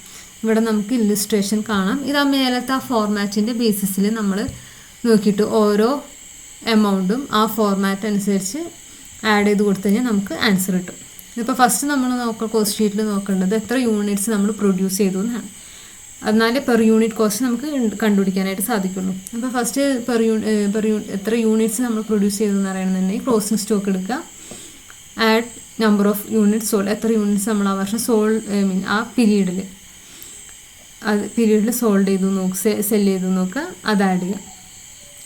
ഇവിടെ നമുക്ക് ഇല്ലുസ്ട്രേഷൻ കാണാം. ഇത് ആ മേലത്തെ ആ ഫോർമാറ്റിന്റെ ബേസിസിൽ നമ്മൾ നോക്കിയിട്ട് ഓരോ എമൗണ്ടും ആ ഫോർമാറ്റ് അനുസരിച്ച് ആഡ് ചെയ്ത് കൊടുത്തു കഴിഞ്ഞാൽ നമുക്ക് ആൻസർ കിട്ടും. ഇപ്പോൾ ഫസ്റ്റ് നമ്മൾ നോക്ക കോസ്റ്റ് ഷീറ്റിൽ നോക്കേണ്ടത് എത്ര യൂണിറ്റ്സ് നമ്മൾ പ്രൊഡ്യൂസ് ചെയ്തു എന്നാണ്. എന്നാലേ പെർ യൂണിറ്റ് കോസ്റ്റ് നമുക്ക് കണ്ടുപിടിക്കാനായിട്ട് സാധിക്കുള്ളൂ. അപ്പോൾ ഫസ്റ്റ് പെർ യൂ പെർ യൂ എത്ര യൂണിറ്റ്സ് നമ്മൾ പ്രൊഡ്യൂസ് ചെയ്തു എന്ന് പറയണമെന്നുണ്ടെങ്കിൽ ക്ലോസിംഗ് സ്റ്റോക്ക് എടുക്കുക add number of units sold എത്ര യൂണിറ്റ്സ് നമ്മൾ ആ വർഷം സോൾ ഐ മീൻ ആ പീരീഡിൽ അത് പീരീഡിൽ സോൾഡ് ചെയ്തു നോക്ക് സെൽ ചെയ്തു നോക്കുക അത് ആഡ് ചെയ്യുക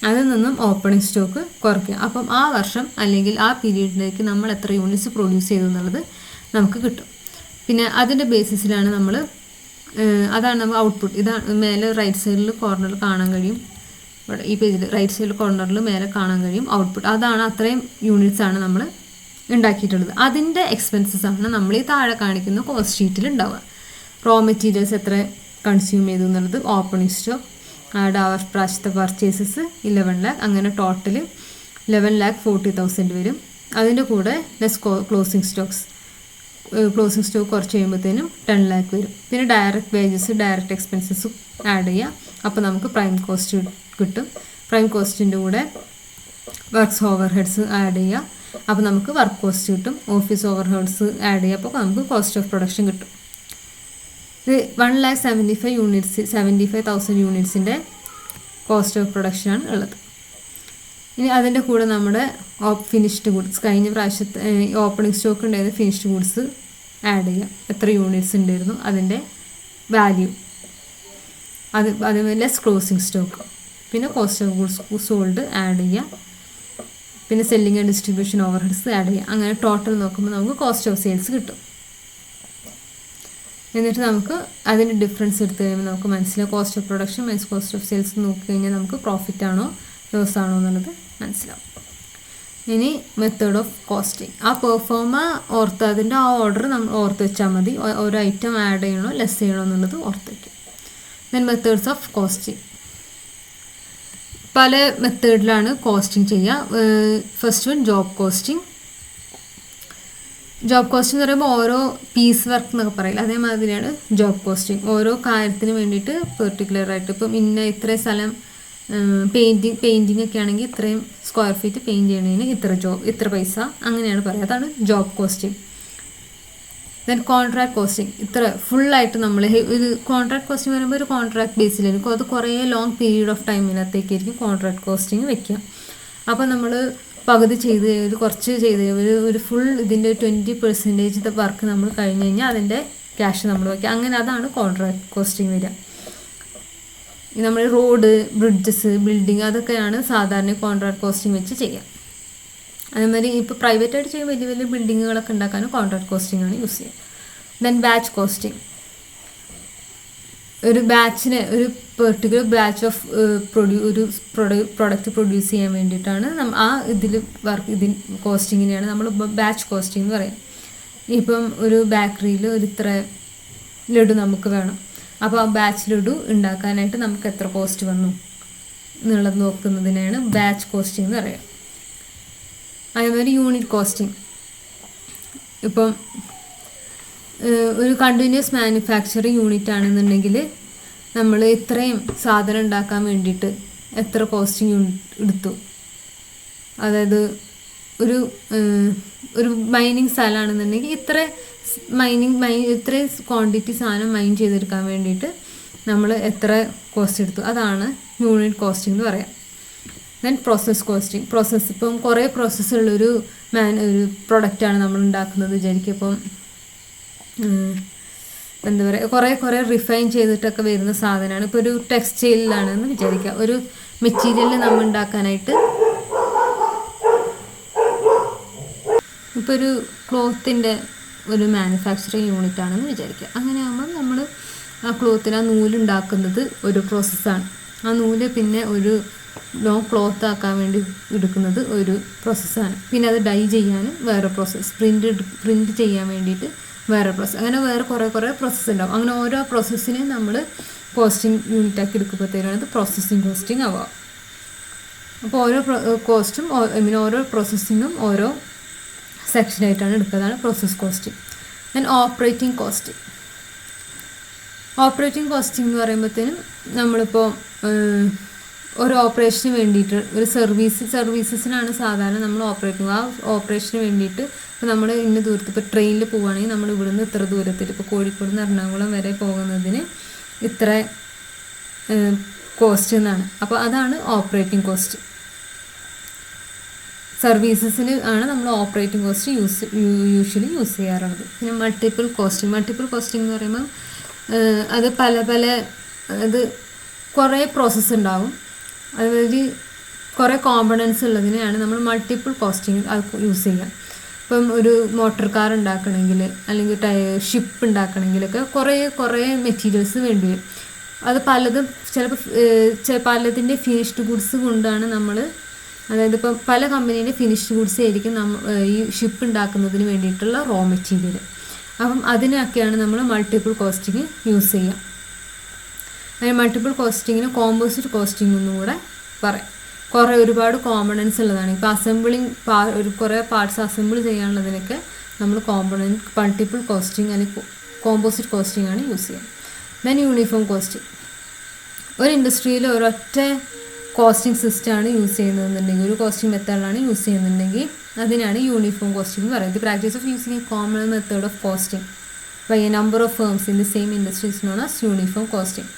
അതിൽ നിന്നും ഓപ്പണിംഗ് സ്റ്റോക്ക് കുറയ്ക്കുക. അപ്പം ആ വർഷം അല്ലെങ്കിൽ ആ പീരീഡിലേക്ക് നമ്മൾ എത്ര യൂണിറ്റ്സ് പ്രൊഡ്യൂസ് ചെയ്തു എന്നുള്ളത് നമുക്ക് കിട്ടും. പിന്നെ അതിന്റെ ബേസിസിലാണ് നമ്മൾ അതാണ് നമ്മൾ ഔട്ട്പുട്ട് ഇതാണ് മേലെ റൈറ്റ് സൈഡിൽ കോർണറിൽ കാണാൻ കഴിയും. ഇവിടെ ഈ പേജിൽ റൈറ്റ് സൈഡിൽ കോർണറിൽ മേലെ കാണാൻ കഴിയും ഔട്ട്പുട്ട് അതാണ് അത്രയും യൂണിറ്റ്സ് ആണ് നമ്മൾ ഉണ്ടാക്കിയിട്ടുള്ളത്. അതിന്റെ എക്സ്പെൻസസ് ആണ് നമ്മൾ ഈ താഴെ കാണിക്കുന്ന കോസ്റ്റ് ഷീറ്റിൽ ഉണ്ടാവുക. റോ മെറ്റീരിയൽസ് എത്ര കൺസ്യൂം ചെയ്തു എന്നുള്ളത് ആഡ് അവർ പ്രാവശ്യത്തെ പർച്ചേസസ് ഇലവൻ ലാക്ക് അങ്ങനെ total eleven lakh forty thousand വരും. അതിന്റെ കൂടെ less closing stocks closing stock കുറച്ച് കഴിയുമ്പോഴത്തേനും ടെൻ ലാക്ക് വരും. പിന്നെ direct wages direct expenses add ചെയ്യുക അപ്പോൾ നമുക്ക് പ്രൈം കോസ്റ്റ് കിട്ടും. പ്രൈം കോസ്റ്റിന്റെ കൂടെ വർക്ക്സ് ഓവർ ഹെഡ്സ് ആഡ് ചെയ്യുക അപ്പോൾ നമുക്ക് വർക്ക് കോസ്റ്റ് കിട്ടും. ഓഫീസ് ഓവർ ഹെഡ്സ് ആഡ് ചെയ്യുക അപ്പോൾ നമുക്ക് കോസ്റ്റ് ഓഫ് പ്രൊഡക്ഷൻ കിട്ടും. ഇത് one lakh seventy five units seventy five thousand യൂണിറ്റ്സിന്റെ cost of പ്രൊഡക്ഷനാണ് ഉള്ളത്. ഇനി അതിന്റെ കൂടെ നമ്മുടെ ഫിനിഷ്ഡ് ഗുഡ്സ് കഴിഞ്ഞ പ്രാവശ്യത്തെ ഓപ്പണിംഗ് സ്റ്റോക്ക് ഉണ്ടായിരുന്ന ഫിനിഷ്ഡ് ഗുഡ്സ് ആഡ് ചെയ്യാം. എത്ര യൂണിറ്റ്സ് ഉണ്ടായിരുന്നു അതിന്റെ വാല്യൂ അത് ലെസ് ക്ലോസിങ് സ്റ്റോക്ക് പിന്നെ cost of goods sold add ചെയ്യാം. പിന്നെ selling and distribution overheads add ചെയ്യാം. അങ്ങനെ ടോട്ടൽ നോക്കുമ്പോൾ നമുക്ക് കോസ്റ്റ് ഓഫ് സെയിൽസ് കിട്ടും. എന്നിട്ട് നമുക്ക് അതിന്റെ ഡിഫറൻസ് എടുത്തു കഴിയുമ്പോൾ നമുക്ക് മനസ്സിലാവും cost of production minus cost of sales നോക്കി കഴിഞ്ഞാൽ നമുക്ക് പ്രോഫിറ്റ് ആണോ ലോസ് ആണോ എന്നുള്ളത് മനസ്സിലാവും. ഇനി മെത്തേഡ് ഓഫ് കോസ്റ്റിംഗ് ആ പെർഫോമ ഓർത്ത് അതിന്റെ ആ ഓർഡർ നമ്മൾ ഓർത്ത് വെച്ചാൽ മതി. ഒരു ഐറ്റം ആഡ് ചെയ്യണോ ലെസ് ചെയ്യണോ എന്നുള്ളത് ഓർത്ത് വയ്ക്കും ദെൻ മെത്തേഡ്സ് ഓഫ് കോസ്റ്റിംഗ് പല മെത്തേഡിലാണ് കോസ്റ്റിംഗ് ചെയ്യുക. First one job costing job costing എന്ന് പറയുമ്പോൾ ഓരോ പീസ് വർക്ക് എന്നൊക്കെ പറയില്ല അതേമാതിരിയാണ് ജോബ് കോസ്റ്റിംഗ് ഓരോ കാര്യത്തിന് വേണ്ടിയിട്ട് പെർട്ടിക്കുലർ ആയിട്ട് ഇപ്പം ഇന്ന ഇത്രയും സ്ഥലം പെയിന്റിങ് പെയിന്റിങ് ഒക്കെ ആണെങ്കിൽ ഇത്രയും സ്ക്വയർ ഫീറ്റ് പെയിന്റ് ചെയ്യണതിന് ഇത്ര ജോബ് ഇത്ര പൈസ അങ്ങനെയാണ് പറയുക. അതാണ് job costing then contract costing ഇത്ര ഫുള്ളായിട്ട് നമ്മൾ ഒരു കോൺട്രാക്ട് കോസ്റ്റിംഗ് വരുമ്പോൾ ഒരു കോൺട്രാക്ട് ബേസിലായിരിക്കും അത് കുറേ ലോങ് പീരീഡ് ഓഫ് ടൈമിനകത്തേക്കായിരിക്കും കോൺട്രാക്ട് കോസ്റ്റിംഗ് വെക്കുക. അപ്പോൾ നമ്മൾ പകുതി ചെയ്ത് ഒരു കുറച്ച് ചെയ്ത് ഒരു ഒരു ഫുൾ ഇതിന്റെ ട്വന്റി പെർസെന്റേജ് വർക്ക് നമ്മൾ കഴിഞ്ഞ് കഴിഞ്ഞാൽ അതിന്റെ ക്യാഷ് നമ്മൾ വയ്ക്കുക അങ്ങനെ അതാണ് കോൺട്രാക്ട് കോസ്റ്റിംഗ് വരിക. നമ്മൾ റോഡ് ബ്രിഡ്ജസ് ബിൽഡിങ് അതൊക്കെയാണ് സാധാരണ കോൺട്രാക്ട് കോസ്റ്റിംഗ് വെച്ച് ചെയ്യുക. അതേമാതിരി ഇപ്പോൾ പ്രൈവറ്റായിട്ട് ചെയ്യുമ്പോൾ വലിയ വലിയ ബിൽഡിങ്ങുകളൊക്കെ ഉണ്ടാക്കാനും കോൺട്രാക്ട് കോസ്റ്റിംഗ് ആണ് യൂസ് ചെയ്യുക. ദെൻ ബാച്ച് കോസ്റ്റിംഗ് ഒരു ബാച്ചിന് ഒരു പെർട്ടിക്കുലർ ബാച്ച് ഓഫ് പ്രൊഡ്യൂ ഒരു പ്രൊഡക്റ്റ് പ്രൊഡ്യൂസ് ചെയ്യാൻ വേണ്ടിയിട്ടാണ് ആ ഇതിൽ വർക്ക് ഇതിൽ കോസ്റ്റിങ്ങിനെയാണ് നമ്മൾ ബാച്ച് കോസ്റ്റിംഗ് എന്ന് പറയാം ഇപ്പം ഒരു ബേക്കറിയിൽ ഒരു ഇത്ര ലഡു നമുക്ക് വേണം. അപ്പോൾ ആ ബാച്ച് ലഡു ഉണ്ടാക്കാനായിട്ട് നമുക്ക് എത്ര കോസ്റ്റ് വന്നു എന്നുള്ളത് നോക്കുന്നതിനാണ് ബാച്ച് കോസ്റ്റിംഗ് എന്ന് പറയുക. അതേമാതിരി യൂണിറ്റ് കോസ്റ്റിംഗ് ഇപ്പം ഒരു കണ്ടിന്യൂസ് മാനുഫാക്ചറിങ് യൂണിറ്റ് ആണെന്നുണ്ടെങ്കിൽ നമ്മൾ ഇത്രയും സാധനം ഉണ്ടാക്കാൻ വേണ്ടിയിട്ട് എത്ര കോസ്റ്റിങ് എടുത്തു. അതായത് ഒരു ഒരു മൈനിങ് സ്ഥലമാണെന്നുണ്ടെങ്കിൽ ഇത്ര മൈനിങ് മൈ ഇത്രയും ക്വാണ്ടിറ്റി സാധനം മൈൻ ചെയ്തെടുക്കാൻ വേണ്ടിയിട്ട് നമ്മൾ എത്ര കോസ്റ്റ് എടുത്തു. അതാണ് യൂണിറ്റ് കോസ്റ്റിംഗ് എന്ന് പറയാം. ദെൻ പ്രോസസ് കോസ്റ്റിംഗ് പ്രോസസ്സ് ഇപ്പം കുറേ പ്രോസസ്സുള്ളൊരു മാൻ ഒരു പ്രൊഡക്റ്റാണ് നമ്മൾ ഉണ്ടാക്കുന്നത് വിചാരിക്കും. ഇപ്പം എന്താ പറയുക കുറേ കുറേ റിഫൈൻ ചെയ്തിട്ടൊക്കെ വരുന്ന സാധനമാണ്. ഇപ്പോൾ ഒരു ടെക്സ്റ്റൈലിലാണെന്ന് വിചാരിക്കുക ഒരു മെറ്റീരിയൽ നമ്മൾ ഉണ്ടാക്കാനായിട്ട് ഇപ്പോൾ ഒരു ക്ലോത്തിന്റെ ഒരു മാനുഫാക്ചറിങ് യൂണിറ്റ് ആണെന്ന് വിചാരിക്കുക അങ്ങനെ ആകുമ്പോൾ നമ്മൾ ആ ക്ലോത്തിൽ ആ നൂലുണ്ടാക്കുന്നത് ഒരു പ്രോസസ്സാണ് ആ നൂൽ പിന്നെ ഒരു ലോങ് ക്ലോത്ത് ആക്കാൻ വേണ്ടി എടുക്കുന്നത് ഒരു പ്രോസസ്സാണ് പിന്നെ അത് ഡൈ ചെയ്യാനും വേറെ പ്രോസസ്സ് പ്രിന്റ് പ്രിന്റ് ചെയ്യാൻ വേണ്ടിയിട്ട് വേറെ പ്രോസസ് അങ്ങനെ വേറെ കുറേ കുറേ പ്രോസസ്സ് ഉണ്ടാവും. അങ്ങനെ ഓരോ പ്രോസസ്സിനെയും നമ്മൾ കോസ്റ്റിംഗ് യൂണിറ്റാക്കി എടുക്കുമ്പോഴത്തേക്കാണ് അത് പ്രോസസ്സിങ് കോസ്റ്റിംഗ് ആവുക അപ്പോൾ ഓരോ കോസ്റ്റും ഐ മീൻ ഓരോ പ്രോസസ്സിങ്ങും ഓരോ സെക്ഷനായിട്ടാണ് എടുക്കുന്നതാണ് process costing then operating cost operating costing എന്ന് പറയുമ്പോഴത്തേനും നമ്മളിപ്പോൾ ഒരു ഓപ്പറേഷന് വേണ്ടിയിട്ട് ഒരു സർവീസ് സർവീസസിനാണ് സാധാരണ നമ്മൾ ഓപ്പറേറ്റിംഗ് ആ ഓപ്പറേഷന് വേണ്ടിയിട്ട് ഇപ്പോൾ നമ്മൾ ഇന്ന ദൂരത്ത് ഇപ്പോൾ ട്രെയിനിൽ പോവുകയാണെങ്കിൽ നമ്മൾ ഇവിടുന്ന് ഇത്ര ദൂരത്തിൽ ഇപ്പോൾ കോഴിക്കോട് നിന്ന് എറണാകുളം വരെ പോകുന്നതിന് ഇത്ര കോസ്റ്റ് എന്നാണ്. അപ്പോൾ അതാണ് ഓപ്പറേറ്റിംഗ് കോസ്റ്റ് സർവീസസിന് ആണ് നമ്മൾ operating cost use usually use ചെയ്യാറുള്ളത്. പിന്നെ മൾട്ടിപ്പിൾ കോസ്റ്റിംഗ് മൾട്ടിപ്പിൾ കോസ്റ്റിംഗ് എന്ന് പറയുമ്പോൾ അത് പല പല അത് കുറേ പ്രോസസ്സ് ഉണ്ടാവും അതുവഴി കുറേ കോമ്പണൻസ് ഉള്ളതിനെയാണ് നമ്മൾ മൾട്ടിപ്പിൾ കോസ്റ്റിംഗ് യൂസ് ചെയ്യുക ഇപ്പം ഒരു മോട്ടോർ കാർ ഉണ്ടാക്കണമെങ്കിൽ അല്ലെങ്കിൽ ടയർ ഷിപ്പ് ഉണ്ടാക്കണമെങ്കിലൊക്കെ കുറേ കുറേ മെറ്റീരിയൽസ് വേണ്ടി വരും. അത് പലതും ചിലപ്പോൾ പലതിന്റെ ഫിനിഷ്ഡ് ഗുഡ്സ് കൊണ്ടാണ് നമ്മൾ അതായത് ഇപ്പം പല കമ്പനിയുടെ ഫിനിഷ്ഡ് ഗുഡ്സ് ആയിരിക്കും നമ്മ ഈ ഷിപ്പ് ഉണ്ടാക്കുന്നതിന് വേണ്ടിയിട്ടുള്ള റോ മെറ്റീരിയൽ അപ്പം അതിനൊക്കെയാണ് നമ്മൾ മൾട്ടിപ്പിൾ കോസ്റ്റിംഗ് യൂസ് ചെയ്യുക അതിന് മൾട്ടിപ്പിൾ കോസ്റ്റിങ്ങിന് കോമ്പോസിറ്റ് കോസ്റ്റിംഗ് കൂടെ പറയാം. കുറേ ഒരുപാട് കോമ്പണൻസ് ഉള്ളതാണ്. ഇപ്പൊ അസംബിളിങ് ഒരു കുറേ പാർട്സ് അസംബിൾ ചെയ്യാനുള്ളതിനൊക്കെ നമ്മൾ കോമ്പണന്റ് മൾട്ടിപ്പിൾ കോസ്റ്റിംഗ് അല്ലെങ്കിൽ കോമ്പോസിറ്റ് കോസ്റ്റിംഗ് ആണ് യൂസ് ചെയ്യുക ദെൻ യൂണിഫോം കോസ്റ്റിംഗ് ഒരു ഇൻഡസ്ട്രിയിൽ ഒരൊറ്റ കോസ്റ്റിംഗ് സിസ്റ്റമാണ് യൂസ് ചെയ്യുന്നതെന്നുണ്ടെങ്കിൽ ഒരു കോസ്റ്റിംഗ് മെത്തേഡാണ് യൂസ് ചെയ്യുന്നുണ്ടെങ്കിൽ അതിനാണ് യൂണിഫോം കോസ്റ്റിംഗ് എന്ന് പറയുന്നത്. Practice of using common method of costing by a number of firms in the same industries known as uniform costing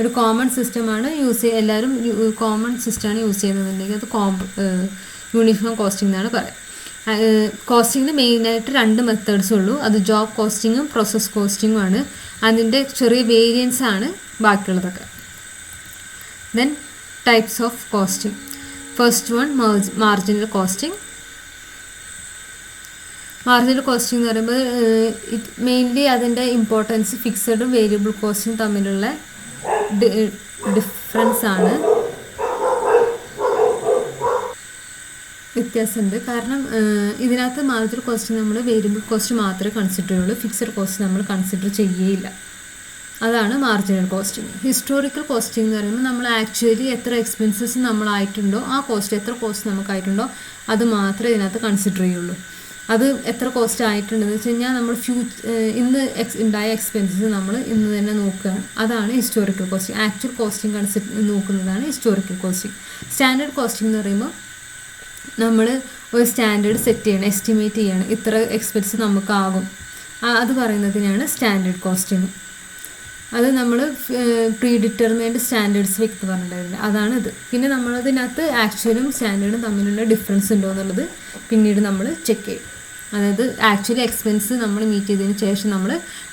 ഒരു കോമൺ സിസ്റ്റമാണ് യൂസ് ചെയ്യുക എല്ലാവരും കോമൺ സിസ്റ്റമാണ് യൂസ് ചെയ്യുന്നതെന്നുണ്ടെങ്കിൽ അത് കോംബ് യൂണിഫോം കോസ്റ്റിംഗ് എന്നാണ് പറയുക കോസ്റ്റിങ്ങിന് മെയിനായിട്ട് രണ്ട് മെത്തേഡ്സ് ഉള്ളൂ. അത് ജോബ് കോസ്റ്റിങ്ങും പ്രോസസ് കോസ്റ്റിങ്ങും ആണ്. അതിന്റെ ചെറിയ വേരിയൻസ് ആണ് ബാക്കിയുള്ളതൊക്കെ. Then types of costing first one marginal costing marginal costing എന്ന് പറയുമ്പോൾ മെയിൻലി അതിന്റെ ഇമ്പോർട്ടൻസ് ഫിക്സഡും വേരിയബിൾ കോസ്റ്റും തമ്മിലുള്ള ഡിഫറൻസ് ആണ് വ്യത്യാസമുണ്ട്. കാരണം ഇതിനകത്ത് മാത്രം കോസ്റ്റ് നമ്മൾ വേരിയബിൾ കോസ്റ്റ് മാത്രമേ കൺസിഡർ ചെയ്യുള്ളൂ ഫിക്സഡ് കോസ്റ്റ് നമ്മൾ കൺസിഡർ ചെയ്യുകയില്ല അതാണ് മാർജിനൽ കോസ്റ്റിംഗ് ഹിസ്റ്റോറിക്കൽ കോസ്റ്റിംഗ് എന്ന് പറയുമ്പോൾ നമ്മൾ ആക്ച്വലി എത്ര എക്സ്പെൻസസ് നമ്മളായിട്ടുണ്ടോ ആ കോസ്റ്റ് എത്ര കോസ്റ്റ് നമുക്കായിട്ടുണ്ടോ അത് മാത്രമേ ഇതിനകത്ത് കൺസിഡർ ചെയ്യുള്ളൂ. അത് എത്ര കോസ്റ്റ് ആയിട്ടുണ്ടെന്ന് വെച്ച് കഴിഞ്ഞാൽ നമ്മൾ ഫ്യൂ ഇന്ന് എക്സ് ഉണ്ടായ എക്സ്പെൻസസ് നമ്മൾ ഇന്ന് തന്നെ നോക്കുകയാണ് അതാണ് historical costing actual costing concept നോക്കുന്നതാണ് ഹിസ്റ്റോറിക്കൽ കോസ്റ്റിംഗ് സ്റ്റാൻഡേർഡ് കോസ്റ്റിംഗ് എന്ന് പറയുമ്പോൾ നമ്മൾ ഒരു സ്റ്റാൻഡേർഡ് സെറ്റ് ചെയ്യണം എസ്റ്റിമേറ്റ് ചെയ്യണം. ഇത്ര എക്സ്പെൻസ് നമുക്കാകും. അത് പറയുന്നതിനാണ് സ്റ്റാൻഡേർഡ് കോസ്റ്റിംഗ് അത് നമ്മൾ പ്രീ ഡിറ്റർമൈൻഡ് സ്റ്റാൻഡേർഡ്സ് വ്യക്തി പറഞ്ഞിട്ടുണ്ടായിരുന്നത് അതാണ് ഇത്. പിന്നെ നമ്മളതിനകത്ത് ആക്ച്വലും സ്റ്റാൻഡേർഡും തമ്മിലുള്ള ഡിഫറൻസ് ഉണ്ടോ എന്നുള്ളത് പിന്നീട് നമ്മൾ ചെക്ക് ചെയ്യും. അതായത് ആക്ച്വലി എക്സ്പെൻസ് നമ്മൾ മീറ്റ് ചെയ്തതിന് ശേഷം നമ്മൾ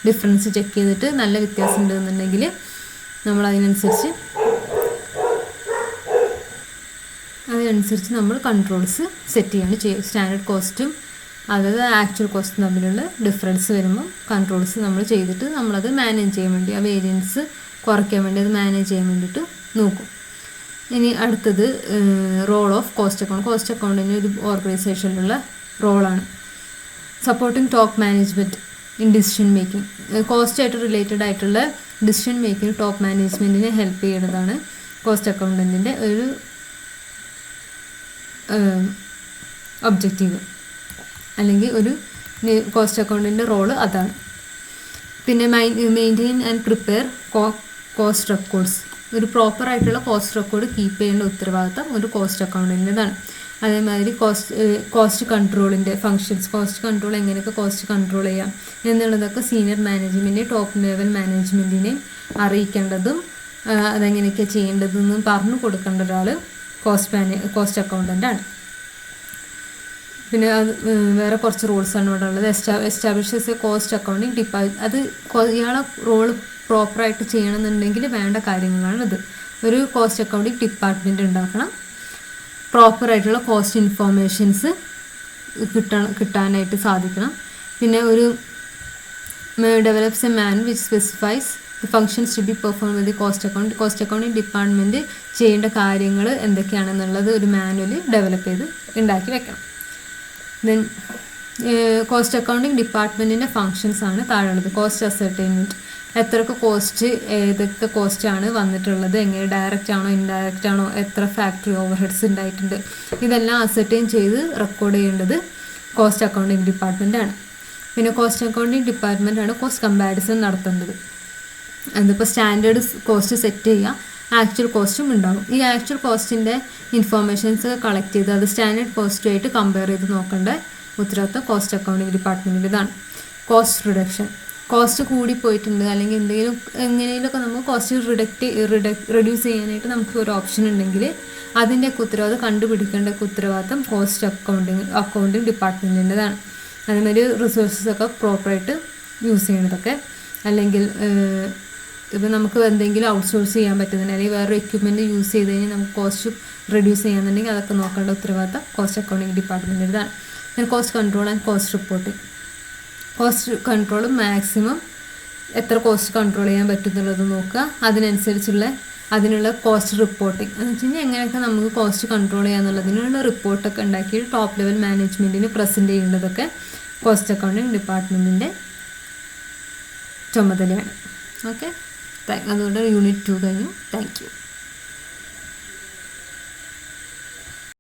ഡിഫറൻസ് ചെക്ക് ചെയ്തിട്ട് നല്ല വ്യത്യാസം ഉണ്ടെന്നുണ്ടെങ്കിൽ നമ്മൾ അതിനനുസരിച്ച് അതിനനുസരിച്ച് നമ്മൾ കൺട്രോൾസ് സെറ്റ് ചെയ്യാണ് ചെയ്യുക സ്റ്റാൻഡേർഡ് കോസ്റ്റും അതായത് ആക്ച്വൽ കോസ്റ്റ് തമ്മിലുള്ള ഡിഫറൻസ് വരുമ്പോൾ കൺട്രോൾസ് നമ്മൾ ചെയ്തിട്ട് നമ്മളത് മാനേജ് ചെയ്യാൻ വേണ്ടി ആ വേരിയൻസ് കുറയ്ക്കാൻ വേണ്ടി അത് മാനേജ് ചെയ്യാൻ വേണ്ടിയിട്ട് നോക്കും. ഇനി അടുത്തത് role of cost account cost അക്കൗണ്ടിന് ഒരു ഓർഗനൈസേഷനിലുള്ള റോളാണ് supporting top management in decision making കോസ്റ്റായിട്ട് related ആയിട്ടുള്ള ഡിസിഷൻ മേക്കിംഗ് ടോപ്പ് മാനേജ്മെന്റിനെ ഹെൽപ്പ് ചെയ്യുന്നതാണ് കോസ്റ്റ് അക്കൗണ്ടന്റിന്റെ ഒരു ഒബ്ജക്റ്റീവ് അല്ലെങ്കിൽ ഒരു കോസ്റ്റ് അക്കൗണ്ടിന്റെ റോൾ അതാണ്. പിന്നെ maintain and prepare cost records ഒരു പ്രോപ്പർ ആയിട്ടുള്ള കോസ്റ്റ് റെക്കോർഡ് കീപ്പ് ചെയ്യേണ്ട ഉത്തരവാദിത്തം ഒരു കോസ്റ്റ് അക്കൗണ്ടിന്റെതാണ് അതേമാതിരി കോസ്റ്റ് കോസ്റ്റ് കൺട്രോളിന്റെ ഫങ്ഷൻസ് കോസ്റ്റ് കൺട്രോൾ എങ്ങനെയൊക്കെ കോസ്റ്റ് കൺട്രോൾ ചെയ്യാം എന്നുള്ളതൊക്കെ സീനിയർ മാനേജ്മെന്റ് ടോപ്പ് ലെവൽ മാനേജ്മെന്റിനെ അറിയിക്കേണ്ടതും അതെങ്ങനെയൊക്കെ ചെയ്യേണ്ടതെന്നും പറഞ്ഞു കൊടുക്കേണ്ട ഒരാൾ കോസ്റ്റ് മാനേ കോസ്റ്റ് അക്കൗണ്ടന്റ് ആണ്. പിന്നെ അത് വേറെ കുറച്ച് റൂൾസാണ് ഇവിടെ ഉള്ളത്. എസ്റ്റാ establishes a cost accounting depart അത് ഇയാളെ റോൾ പ്രോപ്പറായിട്ട് ചെയ്യണമെന്നുണ്ടെങ്കിൽ വേണ്ട കാര്യങ്ങളാണ് ഇത് ഒരു കോസ്റ്റ് അക്കൗണ്ടിങ് ഡിപ്പാർട്ട്മെന്റ് ഉണ്ടാക്കണം. പ്രോപ്പറായിട്ടുള്ള കോസ്റ്റ് ഇൻഫോർമേഷൻസ് കിട്ടണം കിട്ടാനായിട്ട് സാധിക്കണം. പിന്നെ ഒരു develops a man which specifies the functions to be perform with the cost account cost accounting department ചെയ്യേണ്ട കാര്യങ്ങൾ എന്തൊക്കെയാണെന്നുള്ളത് ഒരു മാനുവൽ ഡെവലപ്പ് ചെയ്ത് ഉണ്ടാക്കി വെക്കണം. ദെൻ കോസ്റ്റ് അക്കൗണ്ടിങ് ഡിപ്പാർട്ട്മെന്റിന്റെ ഫങ്ഷൻസ് ആണ് താഴെയുള്ളത്. കോസ്റ്റ് അസർട്ടൈൻമെന്റ് എത്രയൊക്കെ കോസ്റ്റ് ഏതൊക്കെ കോസ്റ്റ് ആണ് വന്നിട്ടുള്ളത് എങ്ങനെ ഡയറക്റ്റ് ആണോ ഇൻഡയറക്റ്റ് ആണോ എത്ര ഫാക്ടറി ഓവർ ഹെഡ്സ് ഉണ്ടായിട്ടുണ്ട് ഇതെല്ലാം അസർട്ടൈൻ ചെയ്ത് റെക്കോർഡ് ചെയ്യേണ്ടത് കോസ്റ്റ് അക്കൗണ്ടിങ് ഡിപ്പാർട്ട്മെന്റ് ആണ്. പിന്നെ കോസ്റ്റ് അക്കൗണ്ടിങ് ഡിപ്പാർട്ട്മെന്റ് ആണ് കോസ്റ്റ് കമ്പാരിസൺ നടത്തേണ്ടത്. അതിപ്പോൾ സ്റ്റാൻഡേർഡ് കോസ്റ്റ് സെറ്റ് ചെയ്യുക ആക്ച്വൽ കോസ്റ്റും ഉണ്ടാകും. ഈ ആക്ച്വൽ കോസ്റ്റിന്റെ ഇൻഫോർമേഷൻസ് കളക്ട് ചെയ്ത് അത് സ്റ്റാൻഡേർഡ് കോസ്റ്റുമായിട്ട് കമ്പയർ ചെയ്ത് നോക്കേണ്ട ഉത്തരവാദിത്തം കോസ്റ്റ് അക്കൗണ്ടിങ് ഡിപ്പാർട്ട്മെന്റിന്റെതാണ് കോസ്റ്റ് റിഡക്ഷൻ കോസ്റ്റ് കൂടിപ്പോയിട്ടുണ്ട്. അല്ലെങ്കിൽ എന്തെങ്കിലും എങ്ങനെയൊക്കെ നമുക്ക് കോസ്റ്റ് റിഡക്റ്റ് റിഡ്യൂസ് ചെയ്യാനായിട്ട് നമുക്ക് ഒരു ഓപ്ഷൻ ഉണ്ടെങ്കിൽ അതിന്റെ ഉത്തരവാദിത്തം കണ്ടുപിടിക്കേണ്ട ഉത്തരവാദിത്തം കോസ്റ്റ് അക്കൗണ്ടിങ് അക്കൗണ്ടിങ് ഡിപ്പാർട്ട്മെന്റിന്റെതാണ് അതേമാതിരി റിസോഴ്സസ് ഒക്കെ പ്രോപ്പറായിട്ട് യൂസ് ചെയ്യണതൊക്കെ. അല്ലെങ്കിൽ ഇപ്പം നമുക്ക് എന്തെങ്കിലും ഔട്ട്സോഴ്സ് ചെയ്യാൻ പറ്റുന്ന അല്ലെങ്കിൽ വേറൊരു എക്യുപ്മെന്റ് യൂസ് ചെയ്ത് കഴിഞ്ഞാൽ നമുക്ക് കോസ്റ്റ് റെഡ്യൂസ് ചെയ്യാന്നുണ്ടെങ്കിൽ അതൊക്കെ നോക്കേണ്ട ഉത്തരവാദിത്തം cost accounting ഡിപ്പാർട്ട്മെന്റിന്റെതാണ് cost control and cost reporting cost control maximum എത്ര കോസ്റ്റ് കൺട്രോൾ ചെയ്യാൻ പറ്റുന്നുള്ളത് നോക്കുക. അതിനനുസരിച്ചുള്ള അതിനുള്ള കോസ്റ്റ് റിപ്പോർട്ടിംഗ് എന്ന് വെച്ച് കഴിഞ്ഞാൽ എങ്ങനെയൊക്കെ നമുക്ക് കോസ്റ്റ് കൺട്രോൾ ചെയ്യാന്നുള്ളതിനുള്ള റിപ്പോർട്ടൊക്കെ ഉണ്ടാക്കി ടോപ്പ് ലെവൽ മാനേജ്മെന്റിന് പ്രസന്റ് ചെയ്യേണ്ടതൊക്കെ കോസ്റ്റ് അക്കൗണ്ടിങ് ഡിപ്പാർട്ട്മെന്റിന്റെ ചുമതലയാണ്. ഓക്കെ അതുകൊണ്ട് യൂണിറ്റ് ടു കഴിഞ്ഞു. Thank you